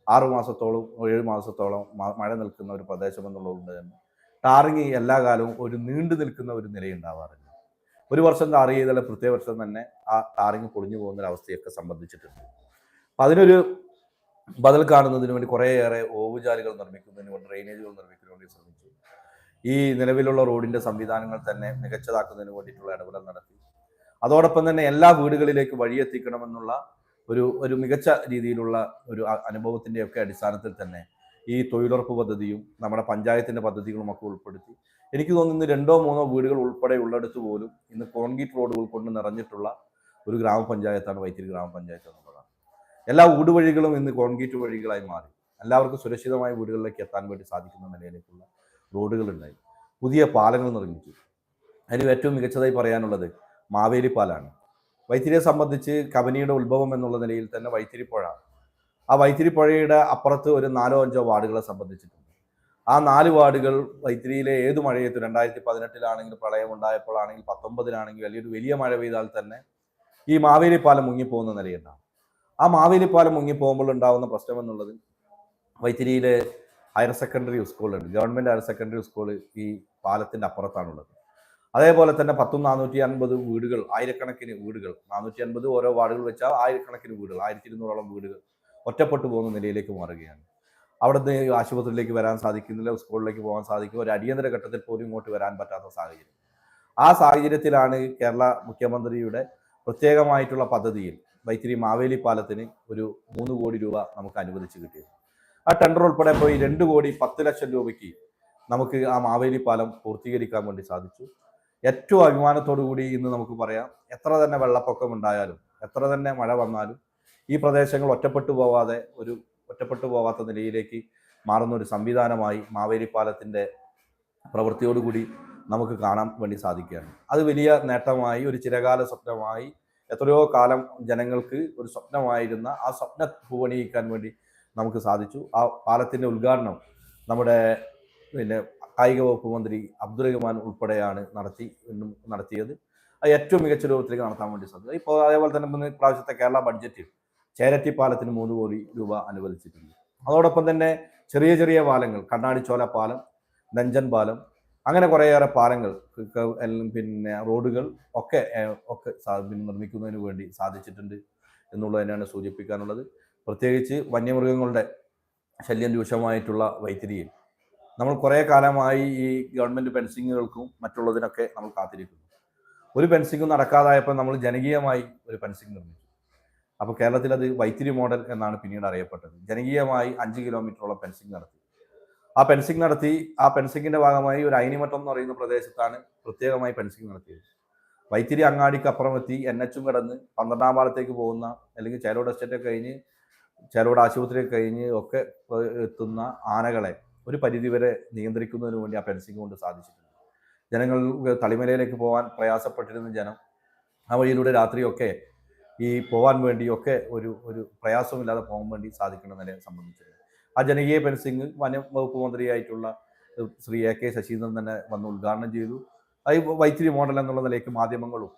ആറു മാസത്തോളം ഏഴ് മാസത്തോളം മഴ നിൽക്കുന്ന ഒരു പ്രദേശം എന്നുള്ളതുകൊണ്ട് തന്നെ ടാറിങ് എല്ലാ കാലവും ഒരു നീണ്ടു നിൽക്കുന്ന ഒരു നിലയുണ്ടാവാറില്ല. ഒരു വർഷം ടാർ ചെയ്താൽ പ്രത്യേക വർഷം തന്നെ ആ ടാറിങ് പൊളിഞ്ഞു പോകുന്ന ഒരു അവസ്ഥയൊക്കെ സംബന്ധിച്ചിട്ടുണ്ട്. അപ്പം അതിനൊരു ബദൽ കാണുന്നതിന് വേണ്ടി കുറേയേറെ ഓവുചാലുകൾ നിർമ്മിക്കുന്നതിന് വേണ്ടി ഡ്രെയിനേജുകൾ നിർമ്മിക്കുന്നതിന് വേണ്ടി ശ്രമിച്ചു. ഈ നിലവിലുള്ള റോഡിന്റെ സംവിധാനങ്ങൾ തന്നെ മികച്ചതാക്കുന്നതിന് വേണ്ടിയിട്ടുള്ള ഇടപെടൽ നടത്തി. അതോടൊപ്പം തന്നെ എല്ലാ വീടുകളിലേക്ക് വഴിയെത്തിക്കണമെന്നുള്ള ഒരു ഒരു മികച്ച രീതിയിലുള്ള ഒരു അനുഭവത്തിന്റെ ഒക്കെ അടിസ്ഥാനത്തിൽ തന്നെ ഈ തൊഴിലുറപ്പ് പദ്ധതിയും നമ്മുടെ പഞ്ചായത്തിന്റെ പദ്ധതികളും ഒക്കെ ഉൾപ്പെടുത്തി. എനിക്ക് തോന്നുന്നു രണ്ടോ മൂന്നോ വീടുകൾ ഉൾപ്പെടെ ഉള്ളിടത്ത് പോലും ഇന്ന് കോൺക്രീറ്റ് റോഡുകൾ കൊണ്ട് നിറഞ്ഞിട്ടുള്ള ഒരു ഗ്രാമപഞ്ചായത്താണ് വൈത്തിരി ഗ്രാമപഞ്ചായത്ത് എന്നുള്ളതാണ്. എല്ലാ ഊടുവഴികളും ഇന്ന് കോൺക്രീറ്റ് വഴികളായി മാറി. എല്ലാവർക്കും സുരക്ഷിതമായ വീടുകളിലേക്ക് എത്താൻ വേണ്ടി സാധിക്കുന്ന നിലയിലേക്കുള്ള റോഡുകളുണ്ടായി പുതിയ പാലങ്ങൾ നിർമ്മിച്ചു. അതിൽ ഏറ്റവും മികച്ചതായി പറയാനുള്ളത് മാവേലി പാലാണ് വൈത്തിരിയെ സംബന്ധിച്ച് കബനിയുടെ ഉത്ഭവം എന്നുള്ള നിലയിൽ തന്നെ വൈത്തിരി പുഴ. ആ വൈത്തിരി പുഴയുടെ അപ്പുറത്ത് ഒരു നാലോ അഞ്ചോ വാർഡുകളെ സംബന്ധിച്ചിട്ടുണ്ട്. ആ നാല് വാർഡുകൾ വൈത്തിരിയിലെ ഏത് മഴയത്തും രണ്ടായിരത്തി പതിനെട്ടിലാണെങ്കിൽ പ്രളയം ഉണ്ടായപ്പോഴാണെങ്കിൽ പത്തൊമ്പതിലാണെങ്കിൽ വലിയൊരു വലിയ മഴ പെയ്താൽ തന്നെ ഈ മാവേലി പാലം മുങ്ങിപ്പോകുന്ന നിലയുണ്ടാവും. ആ മാവേലി പാലം മുങ്ങിപ്പോകുമ്പോൾ ഉണ്ടാകുന്ന പ്രശ്നം എന്നുള്ളത് വൈത്തിരിയിലെ ഹയർ സെക്കൻഡറി സ്കൂളുണ്ട്. ഗവൺമെന്റ് ഹയർ സെക്കൻഡറി സ്കൂൾ ഈ പാലത്തിന്റെ അപ്പുറത്താണുള്ളത്. അതേപോലെ തന്നെ പത്തും നാനൂറ്റി അൻപത് വീടുകൾ ആയിരക്കണക്കിന് വീടുകൾ. നാനൂറ്റി അൻപത് ഓരോ വാർഡുകൾ വെച്ചാൽ ആയിരക്കണക്കിന് വീടുകൾ ആയിരത്തി ഇരുന്നൂറോളം വീടുകൾ ഒറ്റപ്പെട്ടു പോകുന്ന നിലയിലേക്ക് മാറുകയാണ്. അവിടുന്ന് ആശുപത്രിയിലേക്ക് വരാൻ സാധിക്കുന്നില്ല സ്കൂളിലേക്ക് പോകാൻ സാധിക്കും ഒരു അടിയന്തര ഘട്ടത്തിൽ പോലും ഇങ്ങോട്ട് വരാൻ പറ്റാത്ത സാഹചര്യം. ആ സാഹചര്യത്തിലാണ് കേരള മുഖ്യമന്ത്രിയുടെ പ്രത്യേകമായിട്ടുള്ള പദ്ധതിയിൽ വൈത്തിരി മാവേലി പാലത്തിന് ഒരു മൂന്ന് കോടി രൂപ നമുക്ക് അനുവദിച്ച് കിട്ടിയത്. ആ ടെൻഡർ ഉൾപ്പെടെ പോയി രണ്ട് കോടി പത്ത് ലക്ഷം രൂപയ്ക്ക് നമുക്ക് ആ മാവേലി പാലം പൂർത്തീകരിക്കാൻ വേണ്ടി സാധിച്ചു. ഏറ്റവും അഭിമാനത്തോടു കൂടി ഇന്ന് നമുക്ക് പറയാം എത്ര തന്നെ വെള്ളപ്പൊക്കം ഉണ്ടായാലും എത്ര തന്നെ മഴ വന്നാലും ഈ പ്രദേശങ്ങൾ ഒറ്റപ്പെട്ടു പോവാതെ ഒരു ഒറ്റപ്പെട്ടു പോവാത്ത നിലയിലേക്ക് മാറുന്ന ഒരു സംവിധാനമായി മാവേലി പാലത്തിന്റെ പ്രവൃത്തിയോടുകൂടി നമുക്ക് കാണാൻ വേണ്ടി സാധിക്കുകയാണ്. അത് വലിയ നേട്ടമായി ഒരു ചിരകാല സ്വപ്നമായി എത്രയോ കാലം ജനങ്ങൾക്ക് ഒരു സ്വപ്നമായിരുന്ന ആ സ്വപ്ന പൂവണിയിക്കാൻ വേണ്ടി നമുക്ക് സാധിച്ചു. ആ പാലത്തിന്റെ ഉദ്ഘാടനം നമ്മുടെ പിന്നെ കായിക വകുപ്പ് മന്ത്രി അബ്ദുൾ റഹ്മാൻ ഉൾപ്പെടെയാണ് നടത്തി നടത്തിയത്. അത് ഏറ്റവും മികച്ച രൂപത്തിലേക്ക് നടത്താൻ വേണ്ടി സാധിച്ചു. ഇപ്പോൾ അതേപോലെ തന്നെ ഇന്ന് പ്രാവശ്യത്തെ കേരള ബഡ്ജറ്റിൽ ചേരറ്റി പാലത്തിന് മൂന്ന് കോടി രൂപ അനുവദിച്ചിട്ടുണ്ട്. അതോടൊപ്പം തന്നെ ചെറിയ ചെറിയ പാലങ്ങൾ കണ്ണാടിച്ചോല പാലം നഞ്ചൻ പാലം അങ്ങനെ കുറേയേറെ പാലങ്ങൾ പിന്നെ റോഡുകൾ ഒക്കെ ഒക്കെ നിർമ്മിക്കുന്നതിന് വേണ്ടി സാധിച്ചിട്ടുണ്ട് എന്നുള്ളത് തന്നെയാണ് സൂചിപ്പിക്കാനുള്ളത്. പ്രത്യേകിച്ച് വന്യമൃഗങ്ങളുടെ ശല്യം രൂക്ഷമായിട്ടുള്ള വൈത്തിരിയിൽ നമ്മൾ കുറേ കാലമായി ഈ ഗവൺമെന്റ് പെൻസിങ്ങുകൾക്കും മറ്റുള്ളതിനൊക്കെ നമ്മൾ കാത്തിരിക്കുന്നു. ഒരു ഫെൻസിങ്ങും നടക്കാതായപ്പോൾ നമ്മൾ ജനകീയമായി ഒരു പെൻസിങ് നിർമ്മിച്ചു. അപ്പോൾ കേരളത്തിൽ അത് വൈത്തിരി മോഡൽ എന്നാണ് പിന്നീട് അറിയപ്പെട്ടത്. ജനകീയമായി അഞ്ച് കിലോമീറ്ററോളം പെൻസിങ് നടത്തി. ആ പെൻസിങ് നടത്തി ആ പെൻസിങ്ങിന്റെ ഭാഗമായി ഒരു അയിനിമട്ടം എന്ന് പറയുന്ന പ്രദേശത്താണ് പ്രത്യേകമായി പെൻസിങ് നടത്തിയത്. വൈത്തിരി അങ്ങാടിക്ക് അപ്പുറം എത്തി എൻ എച്ചും കടന്ന് പന്ത്രണ്ടാം പാലത്തേക്ക് പോകുന്ന അല്ലെങ്കിൽ ചേലോട് എസ്റ്റേറ്റ് കഴിഞ്ഞ് ചേലോട് ആശുപത്രി കഴിഞ്ഞ് ഒക്കെ എത്തുന്ന ആനകളെ ഒരു പരിധിവരെ നിയന്ത്രിക്കുന്നതിന് വേണ്ടി ആ ഫെൻസിങ് കൊണ്ട് സാധിച്ചിട്ടുണ്ട്. ജനങ്ങൾ തളിമലയിലേക്ക് പോകാൻ പ്രയാസപ്പെട്ടിരുന്ന ജനം ആ വഴിയിലൂടെ രാത്രിയൊക്കെ ഈ പോകാൻ വേണ്ടിയൊക്കെ ഒരു ഒരു പ്രയാസമില്ലാതെ പോകാൻ വേണ്ടി സാധിക്കുന്ന നിലയെ സംബന്ധിച്ചിട്ടുണ്ട് ആ ജനകീയ ഫെൻസിങ് വനം വകുപ്പ് മന്ത്രിയായിട്ടുള്ള ശ്രീ എ കെ ശശീന്ദ്രൻ തന്നെ വന്ന് ഉദ്ഘാടനം ചെയ്തു. അത് വൈത്തിരി മോഡൽ എന്നുള്ള നിലയ്ക്ക് മാധ്യമങ്ങളും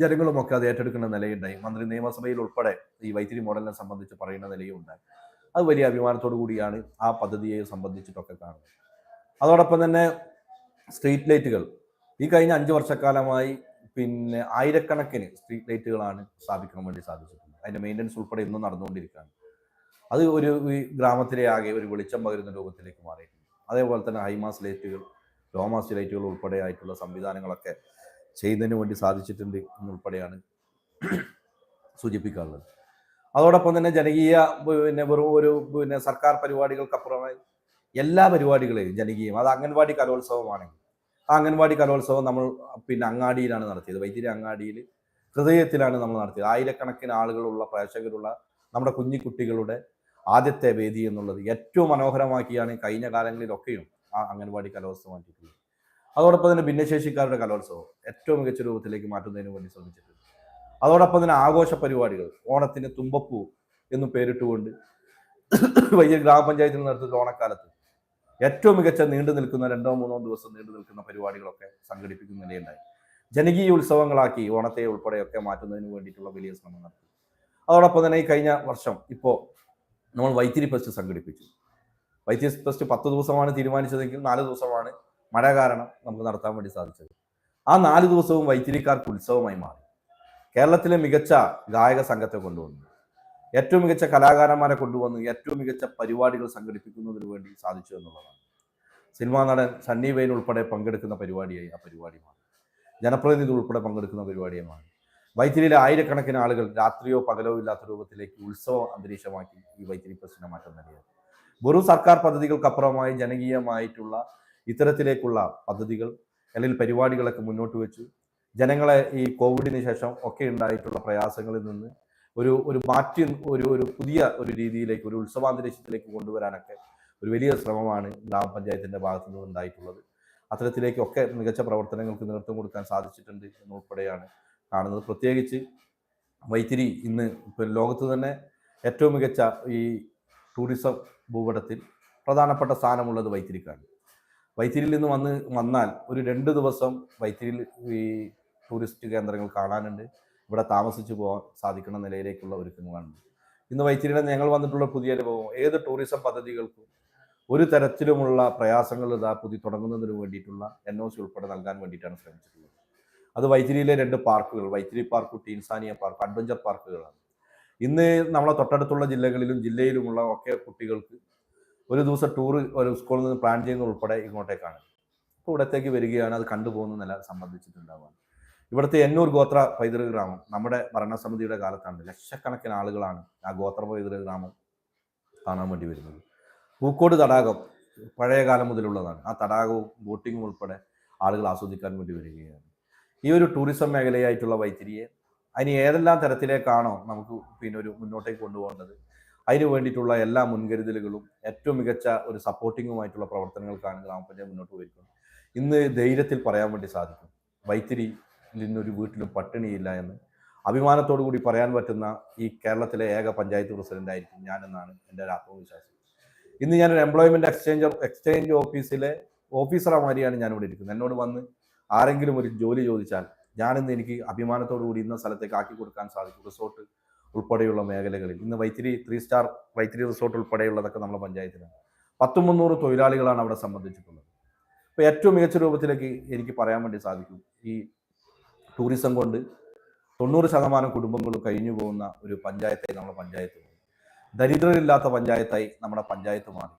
ജനങ്ങളും ഒക്കെ അത് ഏറ്റെടുക്കുന്ന നിലയുണ്ടായി. മന്ത്രി നിയമസഭയിൽ ഉൾപ്പെടെ ഈ വൈത്തിരി മോഡലിനെ സംബന്ധിച്ച് പറയുന്ന നിലയും ഉണ്ടായി അത് വലിയ അഭിമാനത്തോടു കൂടിയാണ് ആ പദ്ധതിയെ സംബന്ധിച്ചിട്ടൊക്കെ കാണുന്നത്. അതോടൊപ്പം തന്നെ സ്ട്രീറ്റ് ലൈറ്റുകൾ ഈ കഴിഞ്ഞ അഞ്ച് വർഷക്കാലമായി പിന്നെ ആയിരക്കണക്കിന് സ്ട്രീറ്റ് ലൈറ്റുകളാണ് സ്ഥാപിക്കാൻ വേണ്ടി സാധിച്ചിട്ടുണ്ട് അതിന്റെ മെയിന്റനൻസ് ഉൾപ്പെടെ ഇന്നും നടന്നുകൊണ്ടിരിക്കുകയാണ്. അത് ഒരു ഈ ഗ്രാമത്തിലെ ആകെ ഒരു വെളിച്ചം പകരുന്ന രൂപത്തിലേക്ക് മാറിയിട്ടുണ്ട്. അതേപോലെ തന്നെ ഹൈമാസ് ലൈറ്റുകൾ ലോമാസ് ലൈറ്റുകൾ ഉൾപ്പെടെ ആയിട്ടുള്ള സംവിധാനങ്ങളൊക്കെ ചെയ്യുന്നതിന് വേണ്ടി സാധിച്ചിട്ടുണ്ട് എന്നുൾപ്പെടെയാണ് സൂചിപ്പിക്കാനുള്ളത്. അതോടൊപ്പം തന്നെ ജനകീയ പിന്നെ വെറും ഒരു പിന്നെ സർക്കാർ പരിപാടികൾക്കപ്പുറമായി എല്ലാ പരിപാടികളെയും ജനകീയം അത് അംഗൻവാടി കലോത്സവമാണെങ്കിൽ ആ അംഗൻവാടി കലോത്സവം നമ്മൾ പിന്നെ അങ്ങാടിയിലാണ് നടത്തിയത്. വൈദ്യുതി അങ്ങാടിയിൽ ഹൃദയത്തിലാണ് നമ്മൾ നടത്തിയത്. ആയിരക്കണക്കിന് ആളുകളുള്ള പ്രേക്ഷകരുള്ള നമ്മുടെ കുഞ്ഞിക്കുട്ടികളുടെ ആദ്യത്തെ വേദി എന്നുള്ളത് ഏറ്റവും മനോഹരമാക്കിയാണ് കഴിഞ്ഞ കാലങ്ങളിലൊക്കെയും ആ അംഗൻവാടി കലോത്സവം മാറ്റിയിട്ടുള്ളത് അതോടൊപ്പം തന്നെ ഭിന്നശേഷിക്കാരുടെ കലോത്സവം ഏറ്റവും മികച്ച രൂപത്തിലേക്ക് മാറ്റുന്നതിന് വേണ്ടി ശ്രമിച്ചിട്ടുണ്ട്. അതോടൊപ്പം തന്നെ ആഘോഷ പരിപാടികൾ. ഓണത്തിന് തുമ്പപ്പൂ എന്ന് പേരിട്ടുകൊണ്ട് വലിയ ഗ്രാമപഞ്ചായത്തിൽ നടത്തുന്ന ഓണക്കാലത്ത് ഏറ്റവും മികച്ച നീണ്ടു നിൽക്കുന്ന രണ്ടോ മൂന്നോ ദിവസം നീണ്ടു നിൽക്കുന്ന പരിപാടികളൊക്കെ സംഘടിപ്പിക്കുന്ന നിലയുണ്ടായി. ജനകീയ ഉത്സവങ്ങളാക്കി ഓണത്തെ ഉൾപ്പെടെയൊക്കെ മാറ്റുന്നതിന് വേണ്ടിയിട്ടുള്ള വലിയ ശ്രമം നടത്തി. അതോടൊപ്പം തന്നെ ഈ കഴിഞ്ഞ വർഷം ഇപ്പോൾ നമ്മൾ വൈത്തിരി ഫെസ്റ്റ് സംഘടിപ്പിച്ചു. വൈത്തിരി ഫെസ്റ്റ് പത്ത് ദിവസമാണ് തീരുമാനിച്ചതെങ്കിൽ നാല് ദിവസമാണ് മഴ കാരണം നമുക്ക് നടത്താൻ വേണ്ടി സാധിച്ചത്. ആ നാല് ദിവസവും വൈത്തിരിക്കാർക്ക് ഉത്സവമായി മാറി. കേരളത്തിലെ മികച്ച ഗായക സംഘത്തെ കൊണ്ടുവന്നു. ഏറ്റവും മികച്ച കലാകാരന്മാരെ കൊണ്ടുവന്നു ഏറ്റവും മികച്ച പരിപാടികൾ സംഘടിപ്പിക്കുന്നതിന് വേണ്ടി സാധിച്ചു എന്നുള്ളതാണ്. സിനിമാ നടൻ സണ്ണി വെയിൻ ഉൾപ്പെടെ പങ്കെടുക്കുന്ന പരിപാടിയായി ആ പരിപാടി മാറി ജനപ്രതിനിധി ഉൾപ്പെടെ പങ്കെടുക്കുന്ന പരിപാടിയെ മാറി വൈത്തിരിയിലെ ആയിരക്കണക്കിന് ആളുകൾ രാത്രിയോ പകലോ ഇല്ലാത്ത രൂപത്തിലേക്ക് ഉത്സവ അന്തരീക്ഷമാക്കി ഈ വൈത്തിരി ഫെസ്റ്റിനെ മാറ്റം നൽകിയത് വെറും സർക്കാർ പദ്ധതികൾക്കപ്പുറമായി ജനകീയമായിട്ടുള്ള ഇത്തരത്തിലേക്കുള്ള പദ്ധതികൾ അല്ലെങ്കിൽ പരിപാടികളൊക്കെ മുന്നോട്ട് വെച്ചു ജനങ്ങളെ ഈ കോവിഡിന് ശേഷം ഒക്കെ ഉണ്ടായിട്ടുള്ള പ്രയാസങ്ങളിൽ നിന്ന് ഒരു ഒരു മാറ്റി ഒരു ഒരു പുതിയ ഒരു രീതിയിലേക്ക് ഒരു ഉത്സവാന്തരീക്ഷത്തിലേക്ക് കൊണ്ടുവരാനൊക്കെ ഒരു വലിയ ശ്രമമാണ് ഗ്രാമപഞ്ചായത്തിന്റെ ഭാഗത്തു നിന്ന് ഉണ്ടായിട്ടുള്ളത് അത്തരത്തിലേക്കൊക്കെ മികച്ച പ്രവർത്തനങ്ങൾക്ക് നേതൃത്വം കൊടുക്കാൻ സാധിച്ചിട്ടുണ്ട് എന്നുൾപ്പെടെയാണ് കാണുന്നത്. പ്രത്യേകിച്ച് വൈത്തിരി ഇന്ന് ഇപ്പം ലോകത്ത് തന്നെ ഏറ്റവും മികച്ച ഈ ടൂറിസം ഭൂപടത്തിൽ പ്രധാനപ്പെട്ട സ്ഥാനമുള്ളത് വൈത്തിരിക്കാണ്. വൈത്തിരിയിൽ നിന്ന് വന്ന് വന്നാൽ ഒരു രണ്ട് ദിവസം വൈത്തിരിയിൽ ഈ ടൂറിസ്റ്റ് കേന്ദ്രങ്ങൾ കാണാനുണ്ട്. ഇവിടെ താമസിച്ചു പോകാൻ സാധിക്കുന്ന നിലയിലേക്കുള്ള ഒരുക്കങ്ങളാണ്. ഇന്ന് വൈത്തിരിയുടെ ഞങ്ങൾ വന്നിട്ടുള്ള പുതിയ അനുഭവം ഏത് ടൂറിസം പദ്ധതികൾക്കും ഒരു തരത്തിലുമുള്ള പ്രയാസങ്ങൾ ഇതാ പുതിയ തുടങ്ങുന്നതിന് വേണ്ടിയിട്ടുള്ള എൻ ഒ സി ഉൾപ്പെടെ നൽകാൻ വേണ്ടിയിട്ടാണ് ശ്രമിച്ചിട്ടുള്ളത്. അത് വൈത്തിരിയിലെ രണ്ട് പാർക്കുകൾ വൈത്തിരി പാർക്ക് ടീൻസാനിയ പാർക്ക് അഡ്വഞ്ചർ പാർക്കുകളാണ്. ഇന്ന് നമ്മളെ തൊട്ടടുത്തുള്ള ജില്ലകളിലും ജില്ലയിലുമുള്ള ഒക്കെ കുട്ടികൾക്ക് ഒരു ദിവസം ടൂർ ഒരു സ്കൂളിൽ നിന്ന് പ്ലാൻ ചെയ്യുന്ന ഉൾപ്പെടെ ഇങ്ങോട്ടേക്കാണ്. അപ്പോൾ ഇവിടത്തേക്ക് വരികയാണ് അത് കണ്ടുപോകുന്ന നില സംബന്ധിച്ചിട്ടുണ്ടാവുക ഇവിടുത്തെ എന്നൂർ ഗോത്ര പൈതൃക ഗ്രാമം നമ്മുടെ ഭരണസമിതിയുടെ കാലത്താണ് ലക്ഷക്കണക്കിന് ആളുകളാണ് ആ ഗോത്ര പൈതൃക ഗ്രാമം കാണാൻ വേണ്ടി വരുന്നത്. പൂക്കോട് തടാകം പഴയ കാലം മുതലുള്ളതാണ്. ആ തടാകവും ബോട്ടിങ്ങും ഉൾപ്പെടെ ആളുകൾ ആസ്വദിക്കാൻ വേണ്ടി വരികയാണ്. ഈ ഒരു ടൂറിസം മേഖലയായിട്ടുള്ള വൈത്തിരിയെ അതിന് ഏതെല്ലാം തരത്തിലേക്കാണോ നമുക്ക് പിന്നെ ഒരു മുന്നോട്ടേക്ക് കൊണ്ടുപോകേണ്ടത്? അതിന് വേണ്ടിയിട്ടുള്ള എല്ലാ മുൻകരുതലുകളും ഏറ്റവും മികച്ച ഒരു സപ്പോർട്ടിങ്ങുമായിട്ടുള്ള പ്രവർത്തനങ്ങൾക്കാണ് ഗ്രാമപഞ്ചായത്ത് മുന്നോട്ട് പോയിരിക്കുന്നത്. ഇന്ന് ധൈര്യത്തിൽ പറയാൻ വേണ്ടി സാധിക്കും. വൈത്തിരി ഇന്നൊരു വീട്ടിലും പട്ടിണിയില്ല എന്ന് അഭിമാനത്തോടു കൂടി പറയാൻ പറ്റുന്ന ഈ കേരളത്തിലെ ഏക പഞ്ചായത്ത് പ്രസിഡന്റ് ആയിരിക്കും ഞാനെന്നാണ് എന്റെ ഒരു ആത്മവിശ്വാസം. ഇന്ന് ഞാനൊരു എംപ്ലോയ്മെന്റ് എക്സ്ചേഞ്ച് എക്സ്ചേഞ്ച് ഓഫീസിലെ ഓഫീസർമാരിയാണ് ഞാനിവിടെ ഇരിക്കുന്നത്. എന്നോട് വന്ന് ആരെങ്കിലും ഒരു ജോലി ചോദിച്ചാൽ ഞാനിന്ന് എനിക്ക് അഭിമാനത്തോടു കൂടി ഇന്ന സ്ഥലത്തേക്ക് ആക്കി കൊടുക്കാൻ സാധിക്കും. റിസോർട്ട് ഉൾപ്പെടെയുള്ള മേഖലകളിൽ. ഇന്ന് Vythiri three star Vythiri resort ഉൾപ്പെടെയുള്ളതൊക്കെ നമ്മുടെ പഞ്ചായത്തിലാണ്. പത്തും മുന്നൂറ് തൊഴിലാളികളാണ് അവിടെ സംബന്ധിച്ചിട്ടുള്ളത്. അപ്പോൾ ഏറ്റവും മികച്ച രൂപത്തിലേക്ക് എനിക്ക് പറയാൻ വേണ്ടി സാധിക്കും ഈ ടൂറിസം കൊണ്ട് തൊണ്ണൂറ് ശതമാനം കുടുംബങ്ങളും കഴിഞ്ഞു പോകുന്ന ഒരു പഞ്ചായത്തായി നമ്മുടെ പഞ്ചായത്ത്. ദരിദ്രരില്ലാത്ത പഞ്ചായത്തായി നമ്മുടെ പഞ്ചായത്ത് മാറി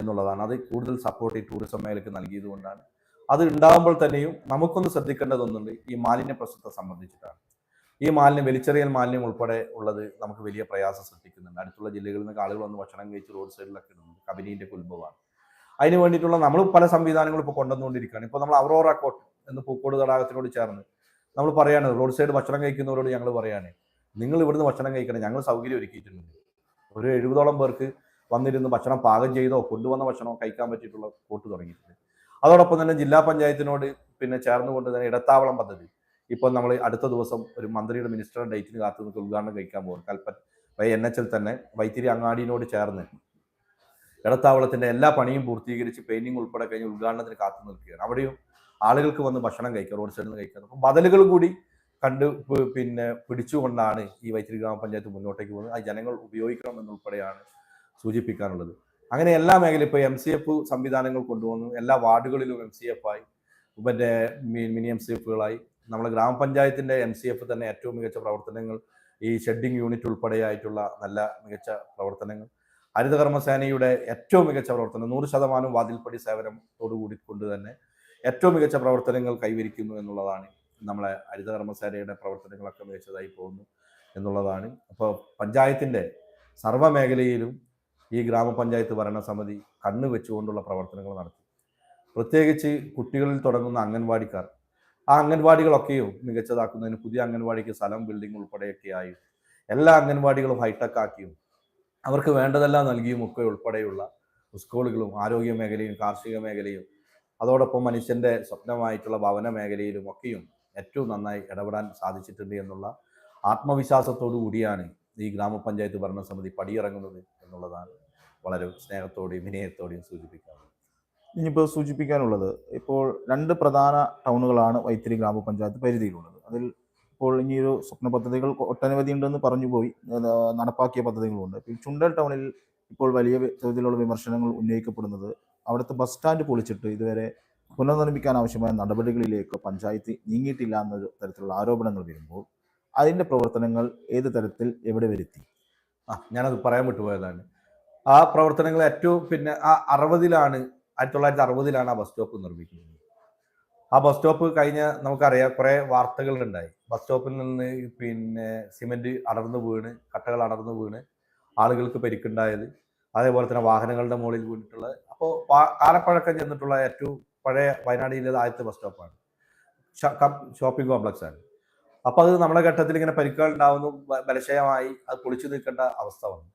എന്നുള്ളതാണ്. അത് കൂടുതൽ സപ്പോർട്ട് ഈ ടൂറിസം മേഖലയ്ക്ക് നൽകിയത് കൊണ്ടാണ്. അത് ഉണ്ടാകുമ്പോൾ തന്നെയും നമുക്കൊന്ന് ശ്രദ്ധിക്കേണ്ടതൊന്നുണ്ട് ഈ മാലിന്യ പ്രശ്നത്തെ സംബന്ധിച്ചിട്ടാണ്. ഈ മാലിന്യം വലിച്ചെറിയൽ മാലിന്യം ഉൾപ്പെടെ ഉള്ളത് നമുക്ക് വലിയ പ്രയാസം സൃഷ്ടിക്കുന്നുണ്ട്. അടുത്തുള്ള ജില്ലകളിൽ നിന്ന് ആളുകൾ വന്ന് ഭക്ഷണം കഴിച്ച് റോഡ് സൈഡിലൊക്കെ ഇടുന്നത് കബനീന്റെ ഉത്ഭവമാണ് അതിന് വേണ്ടിയിട്ടുള്ള നമ്മൾ പല സംവിധാനങ്ങളും ഇപ്പോൾ കൊണ്ടുവന്നുകൊണ്ടിരിക്കുകയാണ്. ഇപ്പോൾ നമ്മൾ അവറോറ കോട്ട് എന്ന് പൂക്കോട് തടാകത്തിനോട് ചേർന്ന് നമ്മൾ പറയാണ് റോഡ് സൈഡ് ഭക്ഷണം കഴിക്കുന്നവരോട് ഞങ്ങൾ പറയാണ്. നിങ്ങൾ ഇവിടുന്ന് ഭക്ഷണം കഴിക്കണം ഞങ്ങൾ സൗകര്യം ഒരുക്കിയിട്ടുണ്ട്. ഒരു എഴുപതോളം പേർക്ക് വന്നിരുന്ന് ഭക്ഷണം പാകം ചെയ്തോ കൊണ്ടുവന്ന ഭക്ഷണമോ കഴിക്കാൻ പറ്റിയിട്ടുള്ള കോട്ട് തുടങ്ങിയിട്ടുണ്ട്. അതോടൊപ്പം തന്നെ ജില്ലാ പഞ്ചായത്തിനോട് പിന്നെ ചേർന്നുകൊണ്ട് തന്നെ ഇടത്താവളം പദ്ധതി. ഇപ്പം നമ്മൾ അടുത്ത ദിവസം ഒരു മന്ത്രിയുടെ മിനിസ്റ്ററുടെ ഡേറ്റിന് കാത്തു നിൽക്കുക ഉദ്ഘാടനം കഴിക്കാൻ പോകും കൽപ്പറ്റ എൻ എച്ചിൽ തന്നെ വൈത്തിരി അങ്ങാടിനോട് ചേർന്ന് ഇടത്താവളത്തിന്റെ എല്ലാ പണിയും പൂർത്തീകരിച്ച് പെയിന്റിംഗ് ഉൾപ്പെടെ കഴിഞ്ഞ് ഉദ്ഘാടനത്തിന് കാത്തു നിൽക്കുകയാണ്. അവിടെയും ആളുകൾക്ക് വന്ന് ഭക്ഷണം കഴിക്കുക റോഡ് സൈഡിൽ നിന്ന് കഴിക്കുക അപ്പം ബദലുകൾ കൂടി കണ്ട് പിന്നെ പിടിച്ചുകൊണ്ടാണ് ഈ വൈത്തിരി ഗ്രാമപഞ്ചായത്ത് മുന്നോട്ടേക്ക് പോകുന്നത്. അത് ജനങ്ങൾ ഉപയോഗിക്കണം എന്നുൾപ്പെടെയാണ് സൂചിപ്പിക്കാനുള്ളത്. അങ്ങനെ എല്ലാ മേഖലയും ഇപ്പോൾ എം സി എഫ് സംവിധാനങ്ങൾ കൊണ്ടുവന്നു. എല്ലാ വാർഡുകളിലും എം സി എഫ് ആയി. മറ്റേ മിനി എം സി എഫുകളായി. നമ്മുടെ ഗ്രാമപഞ്ചായത്തിന്റെ എം സി എഫ് തന്നെ ഏറ്റവും മികച്ച പ്രവർത്തനങ്ങൾ ഈ ഷെഡിംഗ് യൂണിറ്റ് ഉൾപ്പെടെയായിട്ടുള്ള നല്ല മികച്ച പ്രവർത്തനങ്ങൾ. ഹരിതകർമ്മസേനയുടെ ഏറ്റവും മികച്ച പ്രവർത്തനം നൂറ് ശതമാനം വാതിൽപ്പടി സേവനത്തോടു കൂടി കൊണ്ട് തന്നെ ഏറ്റവും മികച്ച പ്രവർത്തനങ്ങൾ കൈവരിക്കുന്നു എന്നുള്ളതാണ്. നമ്മളെ ഹരിതകർമ്മസേനയുടെ പ്രവർത്തനങ്ങളൊക്കെ മികച്ചതായി പോകുന്നു എന്നുള്ളതാണ്. അപ്പോൾ പഞ്ചായത്തിന്റെ സർവ മേഖലയിലും ഈ ഗ്രാമപഞ്ചായത്ത് ഭരണസമിതി കണ്ണു വെച്ചുകൊണ്ടുള്ള പ്രവർത്തനങ്ങൾ നടത്തി. പ്രത്യേകിച്ച് കുട്ടികളിൽ തുടങ്ങുന്ന അംഗൻവാടിക്കാർ. ആ അംഗൻവാടികളൊക്കെയും മികച്ചതാക്കുന്നതിന് പുതിയ അംഗൻവാടിക്ക് സ്ഥലം ബിൽഡിംഗ് ഉൾപ്പെടെയൊക്കെയായി എല്ലാ അംഗൻവാടികളും ഹൈടെക് ആക്കിയും അവർക്ക് വേണ്ടതെല്ലാം നൽകിയും ഒക്കെ ഉൾപ്പെടെയുള്ള സ്കൂളുകളും ആരോഗ്യ മേഖലയും കാർഷിക മേഖലയും അതോടൊപ്പം മനുഷ്യന്റെ സ്വപ്നമായിട്ടുള്ള ഭവന മേഖലയിലും ഒക്കെയും ഏറ്റവും നന്നായി ഇടപെടാൻ സാധിച്ചിട്ടുണ്ട് എന്നുള്ള ആത്മവിശ്വാസത്തോടു കൂടിയാണ് ഈ ഗ്രാമപഞ്ചായത്ത് ഭരണസമിതി പടിയിറങ്ങുന്നത് എന്നുള്ളതാണ് വളരെ സ്നേഹത്തോടെയും വിനയത്തോടെയും സൂചിപ്പിക്കാറുള്ളത് ഇനിയിപ്പോൾ സൂചിപ്പിക്കാനുള്ളത് ഇപ്പോൾ രണ്ട് പ്രധാന ടൗണുകളാണ് വൈത്തിരി ഗ്രാമപഞ്ചായത്ത് പരിധിയിലുള്ളത്. അതിൽ ഇപ്പോൾ ഇനി ഒരു സ്വപ്ന പദ്ധതികൾ ഒട്ടനവധി ഉണ്ടെന്ന് പറഞ്ഞു പോയി നടപ്പാക്കിയ പദ്ധതികളുണ്ട്. ചുണ്ടൽ ടൗണിൽ ഇപ്പോൾ വലിയ തോതിലുള്ള വിമർശനങ്ങൾ ഉന്നയിക്കപ്പെടുന്നത് അവിടുത്തെ ബസ് സ്റ്റാൻഡ് പൊളിച്ചിട്ട് ഇതുവരെ പുനർനിർമ്മിക്കാൻ ആവശ്യമായ നടപടികളിലേക്ക് പഞ്ചായത്ത് നീങ്ങിയിട്ടില്ല എന്നൊരു തരത്തിലുള്ള ആരോപണങ്ങൾ വരുമ്പോൾ അതിന്റെ പ്രവർത്തനങ്ങൾ ഏത് തരത്തിൽ എവിടെ വരുത്തി? ആ ഞാനത് പറയാൻ വിട്ടുപോയതാണ്. ആ പ്രവർത്തനങ്ങൾ ഏറ്റവും പിന്നെ ആ അറുപതിലാണ് ആയിരത്തി തൊള്ളായിരത്തി അറുപതിലാണ് ആ ബസ് സ്റ്റോപ്പ് നിർമ്മിക്കുന്നത്. ആ ബസ് സ്റ്റോപ്പ് കഴിഞ്ഞ നമുക്കറിയാം കുറേ വാർത്തകൾ ഉണ്ടായി ബസ് സ്റ്റോപ്പിൽ നിന്ന് പിന്നെ സിമെന്റ് അടർന്നു വീണ് കട്ടകൾ അടർന്നു വീണ് ആളുകൾക്ക് പരിക്കുണ്ടായത്. അതേപോലെ തന്നെ വാഹനങ്ങളുടെ മുകളിൽ വീണിട്ടുള്ളത് അപ്പോൾ കാലപ്പഴക്കം ചെന്നിട്ടുള്ള ഏറ്റവും പഴയ വയനാട് ജില്ലയിലെ ആദ്യത്തെ ബസ് സ്റ്റോപ്പാണ്. ഷോപ്പിംഗ് കോംപ്ലക്സ് ആണ് അപ്പൊ അത് നമ്മുടെ ഘട്ടത്തിൽ ഇങ്ങനെ പരിക്കുകൾ ഉണ്ടാവുന്നു ബലക്ഷയമായി അത് പൊളിച്ചു നിൽക്കേണ്ട അവസ്ഥ വന്നു.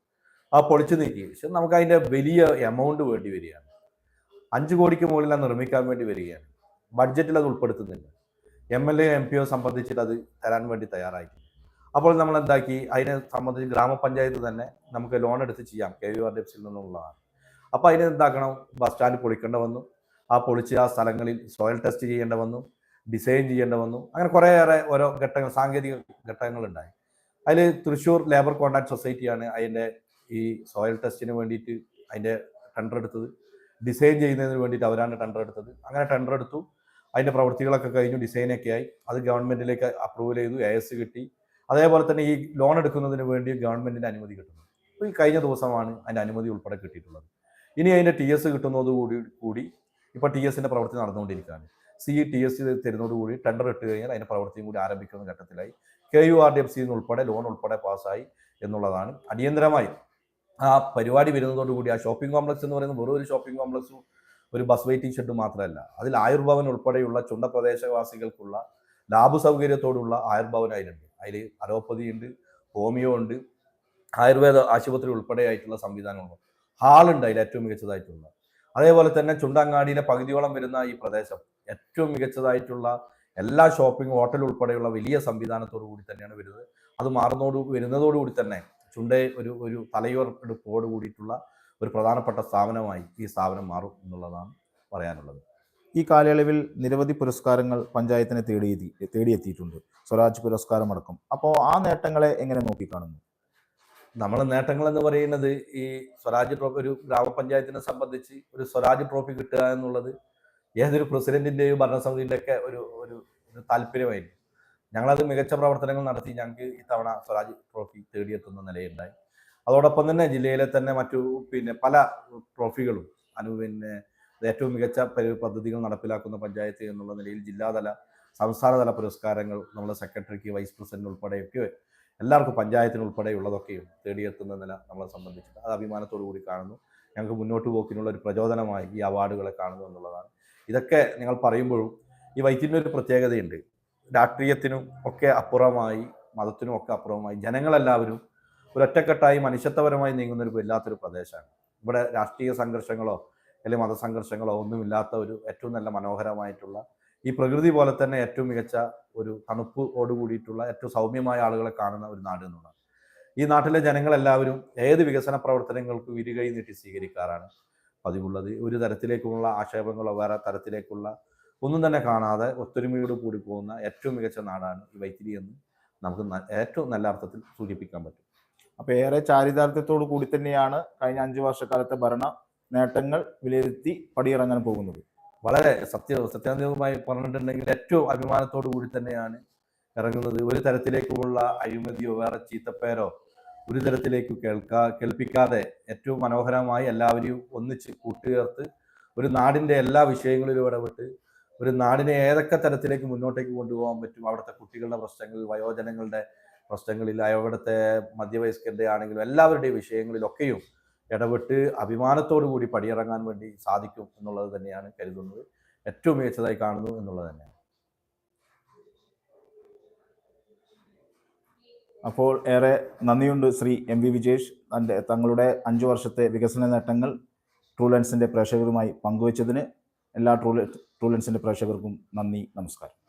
ആ പൊളിച്ചു നീക്കി പക്ഷെ നമുക്ക് അതിന്റെ വലിയ എമൗണ്ട് വേണ്ടി വരികയാണ്. അഞ്ചു കോടിക്ക് മുകളിൽ അത് നിർമ്മിക്കാൻ വേണ്ടി വരികയാണ്. ബഡ്ജറ്റിൽ അത് ഉൾപ്പെടുത്തുന്നില്ല. M L A M P O സംബന്ധിച്ചിട്ട് അത് തരാൻ വേണ്ടി തയ്യാറായി അപ്പോൾ നമ്മൾ എന്താക്കി? അതിനെ സംബന്ധിച്ച് ഗ്രാമപഞ്ചായത്ത് തന്നെ നമുക്ക് ലോൺ എടുത്ത് ചെയ്യാം. K V R D F സിയിൽ നിന്നുള്ളതാണ്. അപ്പോൾ അതിന് എന്താക്കണം? ബസ് സ്റ്റാൻഡ് പൊളിക്കേണ്ട വന്നു. ആ പൊളിച്ച് ആ സ്ഥലങ്ങളിൽ സോയിൽ ടെസ്റ്റ് ചെയ്യേണ്ട വന്നു. ഡിസൈൻ ചെയ്യേണ്ട വന്നു. അങ്ങനെ കുറേയേറെ ഓരോ ഘട്ടങ്ങൾ സാങ്കേതിക ഘട്ടങ്ങളുണ്ടായി. അതിൽ തൃശ്ശൂർ ലേബർ കോൺട്രാക്ട് സൊസൈറ്റിയാണ് അതിന്റെ ഈ സോയിൽ ടെസ്റ്റിന് വേണ്ടിയിട്ട് അതിന്റെ ടെൻഡർ എടുത്തത്. ഡിസൈൻ ചെയ്യുന്നതിന് വേണ്ടിയിട്ട് അവരാണ് ടെൻഡർ എടുത്തത്. അങ്ങനെ ടെൻഡർ എടുത്തു. അതിന്റെ പ്രവൃത്തികളൊക്കെ കഴിഞ്ഞു ഡിസൈനൊക്കെ ആയി. അത് ഗവൺമെന്റിലേക്ക് അപ്രൂവൽ ചെയ്തു എ എസ് കിട്ടി. അതേപോലെ തന്നെ ഈ ലോൺ എടുക്കുന്നതിന് വേണ്ടി ഗവൺമെന്റിന്റെ അനുമതി കിട്ടുന്നു. ഈ കഴിഞ്ഞ ദിവസമാണ് അതിന്റെ അനുമതി ഉൾപ്പെടെ കിട്ടിയിട്ടുള്ളത്. ഇനി അതിന്റെ ടി എസ് കിട്ടുന്നതോടുകൂടി കൂടി ഇപ്പോൾ ടി എസിന്റെ പ്രവൃത്തി നടന്നുകൊണ്ടിരിക്കുകയാണ്. സി ടി എസ് തരുന്നതോടുകൂടി ടെൻഡർ ഇട്ട് കഴിഞ്ഞാൽ അതിന്റെ പ്രവൃത്തിയും കൂടി ആരംഭിക്കുന്ന ഘട്ടത്തിലായി. K U R D F സിന്ന് ഉൾപ്പെടെ ലോൺ ഉൾപ്പെടെ പാസ്സായി എന്നുള്ളതാണ് അടിയന്തരമായി. ആ പരിപാടി വരുന്നതോടുകൂടി ആ ഷോപ്പിംഗ് കോംപ്ലക്സ് എന്ന് പറയുന്നത് വെറും ഒരു ഷോപ്പിംഗ് കോംപ്ലക്സും ഒരു ബസ് വെയിറ്റിംഗ് ഷെഡ് മാത്രമല്ല അതിൽ ആയുർഭവൻ ഉൾപ്പെടെയുള്ള ചുണ്ട പ്രദേശവാസികൾക്കുള്ള ലാഭ സൗകര്യത്തോടുള്ള ആയുർഭവൻ അതിലുണ്ട്. അതിൽ അലോപ്പതി ഉണ്ട് ഹോമിയോ ഉണ്ട് ആയുർവേദ ആശുപത്രി ഉൾപ്പെടെ ആയിട്ടുള്ള സംവിധാനങ്ങളുണ്ട്. ഹാളുണ്ട് അതിൽ ഏറ്റവും മികച്ചതായിട്ടുള്ള. അതേപോലെ തന്നെ ചുണ്ടങ്ങാടിയിലെ പകുതിയോളം വരുന്ന ഈ പ്രദേശം ഏറ്റവും മികച്ചതായിട്ടുള്ള എല്ലാ ഷോപ്പിംഗ് ഹോട്ടൽ ഉൾപ്പെടെയുള്ള വലിയ സംവിധാനത്തോടു കൂടി തന്നെയാണ് വരുന്നത്. അത് മാറുന്നതോട് വരുന്നതോടുകൂടി തന്നെ ചുണ്ടേ ഒരു ഒരു തലയോർപ്പെടുപ്പോട് കൂടിയിട്ടുള്ള ഒരു പ്രധാനപ്പെട്ട സ്ഥാപനമായി ഈ സ്ഥാപനം മാറും എന്നുള്ളതാണ് പറയാനുള്ളത്. ഈ കാലയളവിൽ നിരവധി പുരസ്കാരങ്ങൾ പഞ്ചായത്തിനെ തേടിയെത്തി തേടിയെത്തിയിട്ടുണ്ട്. സ്വരാജ് പുരസ്കാരം അടക്കം അപ്പോൾ ആ നേട്ടങ്ങളെ എങ്ങനെ നോക്കിക്കാണുന്നു? നമ്മളെ നേട്ടങ്ങൾ എന്ന് പറയുന്നത് ഈ സ്വരാജ് ട്രോഫി ഒരു ഗ്രാമപഞ്ചായത്തിനെ സംബന്ധിച്ച് ഒരു സ്വരാജ് ട്രോഫി കിട്ടുക എന്നുള്ളത് ഏതൊരു പ്രസിഡന്റിന്റെയും ഭരണസമിതിയുടെ ഒക്കെ ഒരു ഒരു ഒരു താല്പര്യമായിരുന്നു. ഞങ്ങളത് മികച്ച പ്രവർത്തനങ്ങൾ നടത്തി ഞങ്ങൾക്ക് ഇത്തവണ സ്വരാജ് ട്രോഫി തേടിയെത്തുന്ന നിലയുണ്ടായി. അതോടൊപ്പം തന്നെ ജില്ലയിലെ തന്നെ മറ്റു പിന്നെ പല ട്രോഫികളും അനു പിന്നെ ഏറ്റവും മികച്ച പദ്ധതികൾ നടപ്പിലാക്കുന്ന പഞ്ചായത്ത് എന്നുള്ള നിലയിൽ ജില്ലാതല സംസ്ഥാനതല പുരസ്കാരങ്ങൾ നമ്മുടെ സെക്രട്ടറിക്ക് വൈസ് പ്രസിഡന്റ് ഉൾപ്പെടെയൊക്കെ എല്ലാവർക്കും പഞ്ചായത്തിന് ഉൾപ്പെടെയുള്ളതൊക്കെയും തേടിയെത്തുന്ന നില നമ്മളെ സംബന്ധിച്ചിട്ട് അത് അഭിമാനത്തോടു കൂടി കാണുന്നു. ഞങ്ങൾക്ക് മുന്നോട്ട് പോക്കിനുള്ള ഒരു പ്രചോദനമായി ഈ അവാർഡുകളെ കാണുന്നു എന്നുള്ളതാണ്. ഇതൊക്കെ നിങ്ങൾ പറയുമ്പോഴും ഈ വൈദ്യന്റെ ഒരു പ്രത്യേകതയുണ്ട്. രാഷ്ട്രീയത്തിനും ഒക്കെ അപ്പുറമായി മതത്തിനും ഒക്കെ അപ്പുറമായി ജനങ്ങളെല്ലാവരും ഒരൊറ്റക്കെട്ടായി മനുഷ്യത്വപരമായി നീങ്ങുന്ന ഒരു വല്ലാത്തൊരു പ്രദേശമാണ്. ഇവിടെ രാഷ്ട്രീയ സംഘർഷങ്ങളോ അല്ലെങ്കിൽ മതസംഘർഷങ്ങളോ ഒന്നുമില്ലാത്ത ഒരു ഏറ്റവും നല്ല മനോഹരമായിട്ടുള്ള ഈ പ്രകൃതി പോലെ തന്നെ ഏറ്റവും മികച്ച ഒരു തണുപ്പോട് കൂടിയിട്ടുള്ള ഏറ്റവും സൗമ്യമായ ആളുകളെ കാണുന്ന ഒരു നാട് എന്നുള്ളതാണ്. ഈ നാട്ടിലെ ജനങ്ങളെല്ലാവരും ഏത് വികസന പ്രവർത്തനങ്ങൾക്കും ഇരുകൈ നീട്ടി സ്വീകരിക്കാറാണ്? പതിവുള്ളത് ഒരു തരത്തിലേക്കുള്ള ആക്ഷേപങ്ങളോ വേറെ തരത്തിലേക്കുള്ള ഒന്നും തന്നെ കാണാതെ ഒത്തൊരുമയോട് കൂടി പോകുന്ന ഏറ്റവും മികച്ച നാടാണ് ഈ വൈത്തിരി എന്ന് നമുക്ക് ഏറ്റവും നല്ല അർത്ഥത്തിൽ സൂചിപ്പിക്കാൻ പറ്റും. അപ്പോൾ ഏറെ ചാരിതാർത്ഥ്യത്തോടു കൂടി തന്നെയാണ് കഴിഞ്ഞ അഞ്ചു വർഷക്കാലത്തെ ഭരണ നേട്ടങ്ങൾ വിലയിരുത്തി പടിയിറങ്ങാൻ പോകുന്നത്. വളരെ സത്യ സത്യാന്തികമായി പറഞ്ഞിട്ടുണ്ടെങ്കിൽ ഏറ്റവും അഭിമാനത്തോടു കൂടി തന്നെയാണ് ഇറങ്ങുന്നത്. ഒരു തരത്തിലേക്കുമുള്ള അഴിമതിയോ വേറെ ചീത്തപ്പേരോ ഒരു തരത്തിലേക്ക് കേൾക്കാ കേൾപ്പിക്കാതെ ഏറ്റവും മനോഹരമായി എല്ലാവരെയും ഒന്നിച്ച് കൂട്ടുചേർത്ത് ഒരു നാടിന്റെ എല്ലാ വിഷയങ്ങളിലും ഇടപെട്ട് ഒരു നാടിനെ ഏതൊക്കെ തരത്തിലേക്ക് മുന്നോട്ടേക്ക് കൊണ്ടുപോകാൻ പറ്റും അവിടുത്തെ കുട്ടികളുടെ പ്രശ്നങ്ങൾ വയോജനങ്ങളുടെ പ്രശ്നങ്ങളിൽ അവിടുത്തെ മധ്യവയസ്കരുടെ ആണെങ്കിലും എല്ലാവരുടെയും വിഷയങ്ങളിലൊക്കെയും ഇടപെട്ട് അഭിമാനത്തോടു കൂടി പടിയിറങ്ങാൻ വേണ്ടി സാധിക്കും എന്നുള്ളത് തന്നെയാണ് കരുതുന്നത്. ഏറ്റവും മികച്ചതായി കാണുന്നു എന്നുള്ളത് തന്നെയാണ്. അപ്പോൾ ഏറെ നന്ദിയുണ്ട് ശ്രീ എം വി വിജേഷ്. തന്റെ തങ്ങളുടെ അഞ്ചു വർഷത്തെ വികസന നേട്ടങ്ങൾ ട്രൂലൻസിന്റെ പ്രേക്ഷകരുമായി പങ്കുവച്ചതിന് എല്ലാ ട്രൂല ട്രൂലൻസിന്റെ പ്രേക്ഷകർക്കും നന്ദി നമസ്കാരം.